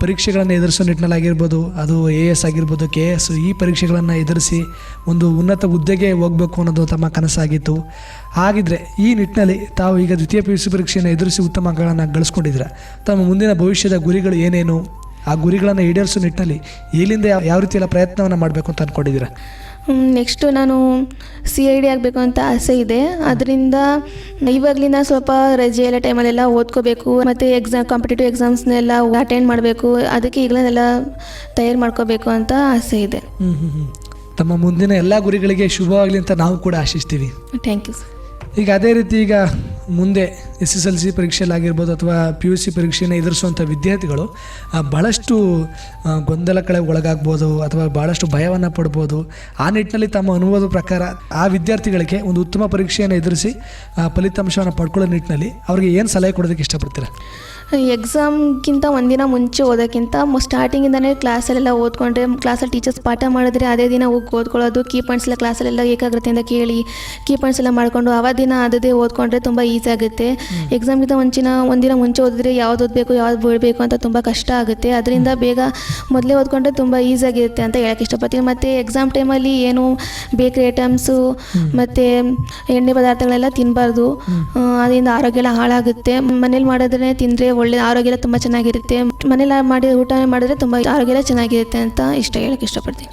Speaker 2: ಪರೀಕ್ಷೆಗಳನ್ನು ಎದುರಿಸೋ ನಿಟ್ಟಿನಲ್ಲಿ ಆಗಿರ್ಬೋದು, ಅದು ಎ ಎಸ್ ಆಗಿರ್ಬೋದು ಕೆ ಎ ಎಸ್ ಈ ಪರೀಕ್ಷೆಗಳನ್ನು ಎದುರಿಸಿ ಒಂದು ಉನ್ನತ ಹುದ್ದೆಗೆ ಹೋಗಬೇಕು ಅನ್ನೋದು ತಮ್ಮ ಕನಸಾಗಿತ್ತು. ಹಾಗಿದ್ರೆ ಈ ನಿಟ್ಟಿನಲ್ಲಿ ತಾವು ಈಗ ದ್ವಿತೀಯ ಪಿ ಯು ಸಿ ಪರೀಕ್ಷೆಯನ್ನು ಎದುರಿಸಿ ಉತ್ತಮ ಅಂಕಗಳನ್ನು ಗಳಿಸ್ಕೊಂಡಿದ್ರ ತಮ್ಮ ಮುಂದಿನ ಭವಿಷ್ಯದ ಗುರಿಗಳು ಏನೇನು? ಆ ಗುರಿಗಳನ್ನು ಈಡೇರಿಸೋ ನಿಟ್ಟಿನಲ್ಲಿ ಇಲ್ಲಿಂದ ಯಾವ ಯಾವ ರೀತಿಯೆಲ್ಲ ಪ್ರಯತ್ನವನ್ನು ಮಾಡಬೇಕು ಅಂತ ಅಂದ್ಕೊಂಡಿದ್ದೀರಾ
Speaker 3: ನೆಕ್ಸ್ಟು ನಾನು ಸಿ ಐ ಡಿ ಆಗಬೇಕು ಅಂತ ಆಸೆ ಇದೆ. ಅದರಿಂದ ಇವಾಗಲಿಂದ ಸ್ವಲ್ಪ ರಜೆ ಎಲ್ಲ ಟೈಮಲ್ಲೆಲ್ಲ ಓದ್ಕೋಬೇಕು ಮತ್ತು ಎಕ್ಸಾಮ್ ಕಾಂಪಿಟೇಟಿವ್ ಎಕ್ಸಾಮ್ಸ್ನೆಲ್ಲ ಅಟೆಂಡ್ ಮಾಡಬೇಕು ಅದಕ್ಕೆ ಈಗಲೆಲ್ಲ ತಯಾರು ಮಾಡ್ಕೋಬೇಕು ಅಂತ ಆಸೆ ಇದೆ.
Speaker 2: ತಮ್ಮ ಮುಂದಿನ ಎಲ್ಲ ಗುರಿಗಳಿಗೆ ಶುಭವಾಗಲಿ ಅಂತ ನಾವು ಕೂಡ ಆಶಿಸ್ತೀವಿ.
Speaker 3: ಥ್ಯಾಂಕ್ ಯು
Speaker 2: ಈಗ ಅದೇ ರೀತಿ ಈಗ ಮುಂದೆ ಎಸ್ ಎಸ್ ಎಲ್ ಸಿ ಪರೀಕ್ಷೆಯಲ್ಲಾಗಿರ್ಬೋದು ಅಥವಾ ಪಿ ಯು ಸಿ ಪರೀಕ್ಷೆಯನ್ನು ಎದುರಿಸುವಂಥ ವಿದ್ಯಾರ್ಥಿಗಳು ಭಾಳಷ್ಟು ಗೊಂದಲ ಕಳೆ ಒಳಗಾಗ್ಬೋದು ಅಥವಾ ಭಾಳಷ್ಟು ಭಯವನ್ನು ಪಡ್ಬೋದು. ಆ ನಿಟ್ಟಿನಲ್ಲಿ ತಮ್ಮ ಅನುಭವದ ಪ್ರಕಾರ ಆ ವಿದ್ಯಾರ್ಥಿಗಳಿಗೆ ಒಂದು ಉತ್ತಮ ಪರೀಕ್ಷೆಯನ್ನು ಎದುರಿಸಿ ಆ, ಫಲಿತಾಂಶವನ್ನು ಪಡ್ಕೊಳ್ಳೋ ನಿಟ್ಟಿನಲ್ಲಿ ಅವ್ರಿಗೆ ಏನು ಸಲಹೆ ಕೊಡೋದಕ್ಕೆ ಇಷ್ಟಪಡ್ತೀರಾ?
Speaker 3: ಎಕ್ಸಾಮ್ಗಿಂತ ಒಂದಿನ ಮುಂಚೆ ಓದೋಕ್ಕಿಂತ ಸ್ಟಾರ್ಟಿಂಗಿಂದನೇ ಕ್ಲಾಸಲ್ಲೆಲ್ಲ ಓದ್ಕೊಂಡ್ರೆ ಕ್ಲಾಸಲ್ಲಿ ಟೀಚರ್ಸ್ ಪಾಠ ಮಾಡಿದ್ರೆ ಅದೇ ದಿನ ಹೋಗಿ ಓದ್ಕೊಳ್ಳೋದು ಕೀ ಪಾಯಿಂಟ್ಸ್ ಎಲ್ಲ ಕ್ಲಾಸಲ್ಲೆಲ್ಲ ಏಕಾಗ್ರತೆಯಿಂದ ಕೇಳಿ ಕೀ ಪಾಯಿಂಟ್ಸ್ ಎಲ್ಲ ಮಾಡಿಕೊಂಡು ಅವಾಗ ದಿನ ಅದೇ ಓದ್ಕೊಂಡ್ರೆ ತುಂಬ ಈಸಿ ಆಗುತ್ತೆ. ಎಕ್ಸಾಮ್ಗಿಂತ ಮುಂಚಿನ ಒಂದಿನ ಮುಂಚೆ ಓದಿದ್ರೆ ಯಾವ್ದು ಓದಬೇಕು ಯಾವ್ದು ಬಿಡಬೇಕು ಅಂತ ತುಂಬ ಕಷ್ಟ ಆಗುತ್ತೆ. ಅದರಿಂದ ಬೇಗ ಮೊದಲೇ ಓದ್ಕೊಂಡ್ರೆ ತುಂಬ ಈಸಿಯಾಗಿರುತ್ತೆ ಅಂತ ಹೇಳಕ್ಕೆ ಇಷ್ಟಪಡ್ತೀನಿ. ಮತ್ತು ಎಕ್ಸಾಮ್ ಟೈಮಲ್ಲಿ ಏನು ಬೇಕ್ರಿ ಐಟಮ್ಸು ಮತ್ತು ಎಣ್ಣೆ ಪದಾರ್ಥಗಳೆಲ್ಲ ತಿನ್ನಬಾರ್ದು ಅದರಿಂದ ಆರೋಗ್ಯ ಎಲ್ಲ ಹಾಳಾಗುತ್ತೆ. ಮನೇಲಿ ಮಾಡಿದ್ರೆ ತಿಂದರೆ ಒಳ್ಳೆ ಆರೋಗ್ಯ ಎಲ್ಲ ತುಂಬ ಚೆನ್ನಾಗಿರುತ್ತೆ. ಮನೇಲಿ ಮಾಡಿ ಊಟ ಮಾಡಿದ್ರೆ ತುಂಬ ಆರೋಗ್ಯ ಎಲ್ಲ ಚೆನ್ನಾಗಿರುತ್ತೆ ಅಂತ ಇಷ್ಟ ಹೇಳಕ್ಕೆ ಇಷ್ಟಪಡ್ತೀನಿ.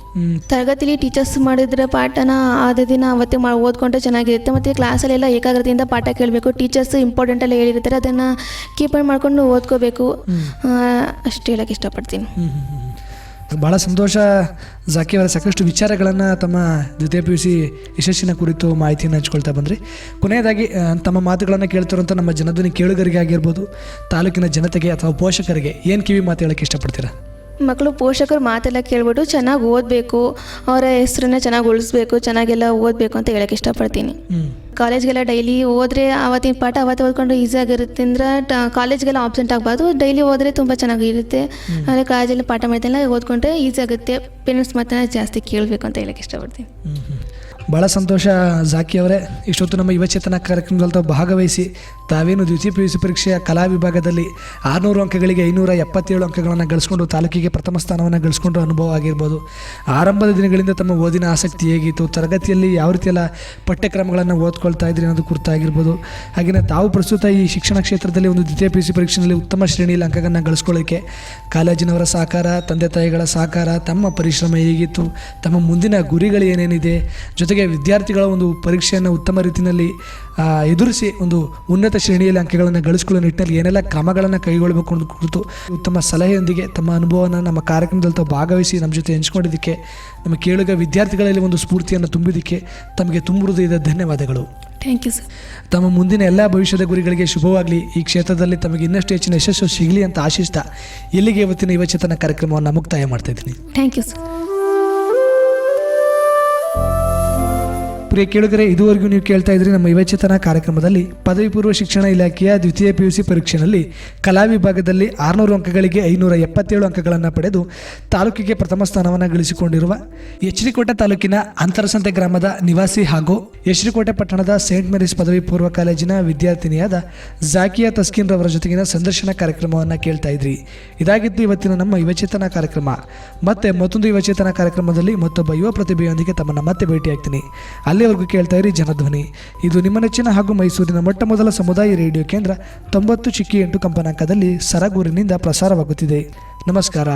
Speaker 3: ತರಗತಿಲಿ ಟೀಚರ್ಸ್ ಮಾಡಿದ್ರೆ ಪಾಠನ ಆದ ದಿನ ಅವತ್ತೇ ಓದ್ಕೊಂಡ್ರೆ ಚೆನ್ನಾಗಿರುತ್ತೆ. ಮತ್ತು ಕ್ಲಾಸಲ್ಲೆಲ್ಲ ಏಕಾಗ್ರತೆಯಿಂದ ಪಾಠ ಕೇಳಬೇಕು. ಟೀಚರ್ಸ್ ಇಂಪಾರ್ಟೆಂಟ್ ಎಲ್ಲ ಹೇಳಿರ್ತಾರೆ ಅದನ್ನು ಕೀಪ್ ಆನ್ ಮಾಡ್ಕೊಂಡು ಓದ್ಕೋಬೇಕು. ಅಷ್ಟು ಹೇಳಕ್ ಇಷ್ಟಪಡ್ತೀನಿ.
Speaker 2: ಭಾಳ ಸಂತೋಷ ಜಾಕಿ ಅವರ. ಸಾಕಷ್ಟು ವಿಚಾರಗಳನ್ನು ತಮ್ಮ ದ್ವಿತೀಯ ಪಿ ಯು ಸಿ ಯಶಸ್ಸಿನ ಕುರಿತು ಮಾಹಿತಿಯನ್ನು ಹಂಚ್ಕೊಳ್ತಾ ಬಂದ್ರಿ. ಕೊನೆಯದಾಗಿ ತಮ್ಮ ಮಾತುಗಳನ್ನು ಕೇಳ್ತಿರುವಂಥ ನಮ್ಮ ಜನಧ್ವನಿ ಕೇಳುಗರಿಗೆ ಆಗಿರ್ಬೋದು ತಾಲೂಕಿನ ಜನತೆಗೆ ಅಥವಾ ಪೋಷಕರಿಗೆ ಏನು ಕಿವಿ ಮಾತು ಹೇಳೋಕ್ಕೆ ಇಷ್ಟಪಡ್ತೀರಾ?
Speaker 3: ಮಕ್ಕಳು ಪೋಷಕರು ಮಾತೆಲ್ಲ ಕೇಳ್ಬಿಟ್ಟು ಚೆನ್ನಾಗಿ ಓದಬೇಕು ಅವರ ಹೆಸರನ್ನ ಚೆನ್ನಾಗಿ ಉಳಿಸ್ಬೇಕು ಚೆನ್ನಾಗೆಲ್ಲ ಓದಬೇಕು ಅಂತ ಹೇಳಕ್ಕೆ ಇಷ್ಟಪಡ್ತೀನಿ. ಕಾಲೇಜ್ಗೆಲ್ಲ ಡೈಲಿ ಹೋದ್ರೆ ಆವತ್ತಿನ ಪಾಠ ಅವತ್ತು ಓದ್ಕೊಂಡ್ರೆ ಈಸಿ ಆಗಿರುತ್ತೆ ಅಂದ್ರೆ ಕಾಲೇಜ್ಗೆಲ್ಲ ಆಬ್ಸೆಂಟ್ ಆಗಬಾರ್ದು ಡೈಲಿ ಹೋದ್ರೆ ತುಂಬ ಚೆನ್ನಾಗಿರುತ್ತೆ. ಆದರೆ ಕಾಲೇಜಲ್ಲಿ ಪಾಠ ಮಾಡ್ತಿಲ್ಲ ಓದ್ಕೊಂಡ್ರೆ ಈಸಿ ಆಗುತ್ತೆ ಪೇರೆಂಟ್ಸ್ ಮಾತನ್ನ ಜಾಸ್ತಿ ಕೇಳಬೇಕು ಅಂತ ಹೇಳಕ್ಕೆ ಇಷ್ಟಪಡ್ತೀನಿ.
Speaker 2: ಭಾಳ ಸಂತೋಷ ಜಾಕಿ ಅವರೇ. ಇಷ್ಟೊತ್ತು ನಮ್ಮ ಯುವಚೇತನ ಕಾರ್ಯಕ್ರಮದಲ್ಲಿ ತಾವು ಭಾಗವಹಿಸಿ ತಾವೇನು ದ್ವಿತೀಯ ಪಿ ಯು ಸಿ ಪರೀಕ್ಷೆಯ ಕಲಾ ವಿಭಾಗದಲ್ಲಿ ಆರುನೂರು ಅಂಕಗಳಿಗೆ ಐನೂರ ಎಪ್ಪತ್ತೇಳು ಅಂಕಗಳನ್ನು ಗಳಿಸ್ಕೊಂಡು ತಾಲೂಕಿಗೆ ಪ್ರಥಮ ಸ್ಥಾನವನ್ನು ಗಳಿಸ್ಕೊಂಡು ಅನುಭವ ಆಗಿರ್ಬೋದು. ಆರಂಭದ ದಿನಗಳಿಂದ ತಮ್ಮ ಓದಿನ ಆಸಕ್ತಿ ಹೇಗಿತ್ತು ತರಗತಿಯಲ್ಲಿ ಯಾವ ರೀತಿಯೆಲ್ಲ ಪಠ್ಯಕ್ರಮಗಳನ್ನು ಓದ್ಕೊಳ್ತಾ ಇದ್ರಿ ಅನ್ನೋದು ಕುರಿತಾಗಿರ್ಬೋದು ಹಾಗೆಯೇ ತಾವು ಪ್ರಸ್ತುತ ಈ ಶಿಕ್ಷಣ ಕ್ಷೇತ್ರದಲ್ಲಿ ಒಂದು ದ್ವಿತೀಯ ಪಿ ಯು ಸಿ ಪರೀಕ್ಷೆಯಲ್ಲಿ ಉತ್ತಮ ಶ್ರೇಣಿಯಲ್ಲಿ ಅಂಕಗಳನ್ನು ಗಳಿಸ್ಕೊಳ್ಳೋಕ್ಕೆ ಕಾಲೇಜಿನವರ ಸಹಕಾರ, ತಂದೆ ತಾಯಿಗಳ ಸಹಕಾರ, ತಮ್ಮ ಪರಿಶ್ರಮ ಹೇಗಿತ್ತು ತಮ್ಮ ಮುಂದಿನ ಗುರಿಗಳು ಏನೇನಿದೆ, ಜೊತೆಗೆ ವಿದ್ಯಾರ್ಥಿಗಳ ಒಂದು ಪರೀಕ್ಷೆಯನ್ನು ಉತ್ತಮ ರೀತಿಯಲ್ಲಿ ಎದುರಿಸಿ ಒಂದು ಉನ್ನತ ಶ್ರೇಣಿಯಲ್ಲಿ ಅಂಕಗಳನ್ನು ಗಳಿಸಿಕೊಳ್ಳೋ ನಿಟ್ಟಿನಲ್ಲಿ ಏನೆಲ್ಲ ಕ್ರಮಗಳನ್ನು ಕೈಗೊಳ್ಳಬೇಕು ಅನ್ನೋದು ಕುರಿತು ಉತ್ತಮ ಸಲಹೆಯೊಂದಿಗೆ ತಮ್ಮ ಅನುಭವವನ್ನು ನಮ್ಮ ಕಾರ್ಯಕ್ರಮದಲ್ಲಿ ತಾವು ಭಾಗವಹಿಸಿ ನಮ್ಮ ಜೊತೆ ಹಂಚ್ಕೊಂಡಿದ್ದಕ್ಕೆ ನಮ್ಮ ಕೇಳುಗ ವಿದ್ಯಾರ್ಥಿಗಳಲ್ಲಿ ಒಂದು ಸ್ಫೂರ್ತಿಯನ್ನು ತುಂಬಿದ್ದಕ್ಕೆ ತಮಗೆ ತುಂಬ ಹೃದಯದ ಧನ್ಯವಾದಗಳು.
Speaker 3: ಥ್ಯಾಂಕ್ ಯು ಸರ್
Speaker 2: ತಮ್ಮ ಮುಂದಿನ ಎಲ್ಲ ಭವಿಷ್ಯದ ಗುರಿಗಳಿಗೆ ಶುಭವಾಗಲಿ. ಈ ಕ್ಷೇತ್ರದಲ್ಲಿ ತಮಗೆ ಇನ್ನಷ್ಟು ಹೆಚ್ಚಿನ ಯಶಸ್ಸು ಸಿಗಲಿ ಅಂತ ಆಶಿಸ್ತಾ ಇಲ್ಲಿಗೆ ಇವತ್ತಿನ ಯುವಚೇತನ ಕಾರ್ಯಕ್ರಮವನ್ನು ಮುಕ್ತಾಯ ಮಾಡ್ತಾ ಇದ್ದೀನಿ.
Speaker 3: ಥ್ಯಾಂಕ್ ಯು ಸರ್
Speaker 2: ಪ್ರಿಯ ಕೇಳುಗರೆ ಇದುವರೆಗೂ ನೀವು ಕೇಳ್ತಾ ಇದ್ರಿ ನಮ್ಮ ಯುವಚೇತನ ಕಾರ್ಯಕ್ರಮದಲ್ಲಿ ಪದವಿ ಪೂರ್ವ ಶಿಕ್ಷಣ ಇಲಾಖೆಯ ದ್ವಿತೀಯ ಪಿ ಯು ಸಿ ಪರೀಕ್ಷೆಯಲ್ಲಿ ಕಲಾ ವಿಭಾಗದಲ್ಲಿ ಆರುನೂರು ಅಂಕಗಳಿಗೆ ಐನೂರ ಎಪ್ಪತ್ತೇಳು ಅಂಕಗಳನ್ನು ಪಡೆದು ತಾಲೂಕಿಗೆ ಪ್ರಥಮ ಸ್ಥಾನವನ್ನು ಗಳಿಸಿಕೊಂಡಿರುವ ಎಚ್ಡಿಕೋಟೆ ತಾಲೂಕಿನ ಅಂತರಸಂತೆ ಗ್ರಾಮದ ನಿವಾಸಿ ಹಾಗೂ ಎಚ್ಡಿಕೋಟೆ ಪಟ್ಟಣದ ಸೇಂಟ್ ಮೇರಿಸ್ ಪದವಿ ಪೂರ್ವ ಕಾಲೇಜಿನ ವಿದ್ಯಾರ್ಥಿನಿಯಾದ ಜಾಕಿಯಾ ತಸ್ಕಿನ್ ರವರ ಜೊತೆಗಿನ ಸಂದರ್ಶನ ಕಾರ್ಯಕ್ರಮವನ್ನು ಕೇಳ್ತಾ ಇದ್ರಿ. ಇದಾಗಿತ್ತು ಇವತ್ತಿನ ನಮ್ಮ ಯುವಚೇತನ ಕಾರ್ಯಕ್ರಮ. ಮತ್ತೆ ಮತ್ತೊಂದು ಯುವಚೇತನ ಕಾರ್ಯಕ್ರಮದಲ್ಲಿ ಮತ್ತೊಬ್ಬ ಯುವ ಪ್ರತಿಭೆಯೊಂದಿಗೆ ತಮ್ಮನ್ನು ಮತ್ತೆ ಭೇಟಿಯಾಗ್ತೀನಿ. ಅಲ್ಲಿವರೆಗೂ ಕೇಳ್ತಾ ಇರಿ ಜನಧ್ವನಿ. ಇದು ನಿಮ್ಮ ನೆಚ್ಚಿನ ಹಾಗೂ ಮೈಸೂರಿನ ಮೊಟ್ಟ ಮೊದಲ ಸಮುದಾಯ ರೇಡಿಯೋ ಕೇಂದ್ರ ತೊಂಬತ್ತು ಚಿಕ್ಕಿ ಎಂಟು ಕಂಪನಾಂಕದಲ್ಲಿ ಸರಗೂರಿನಿಂದ ಪ್ರಸಾರವಾಗುತ್ತಿದೆ. ನಮಸ್ಕಾರ.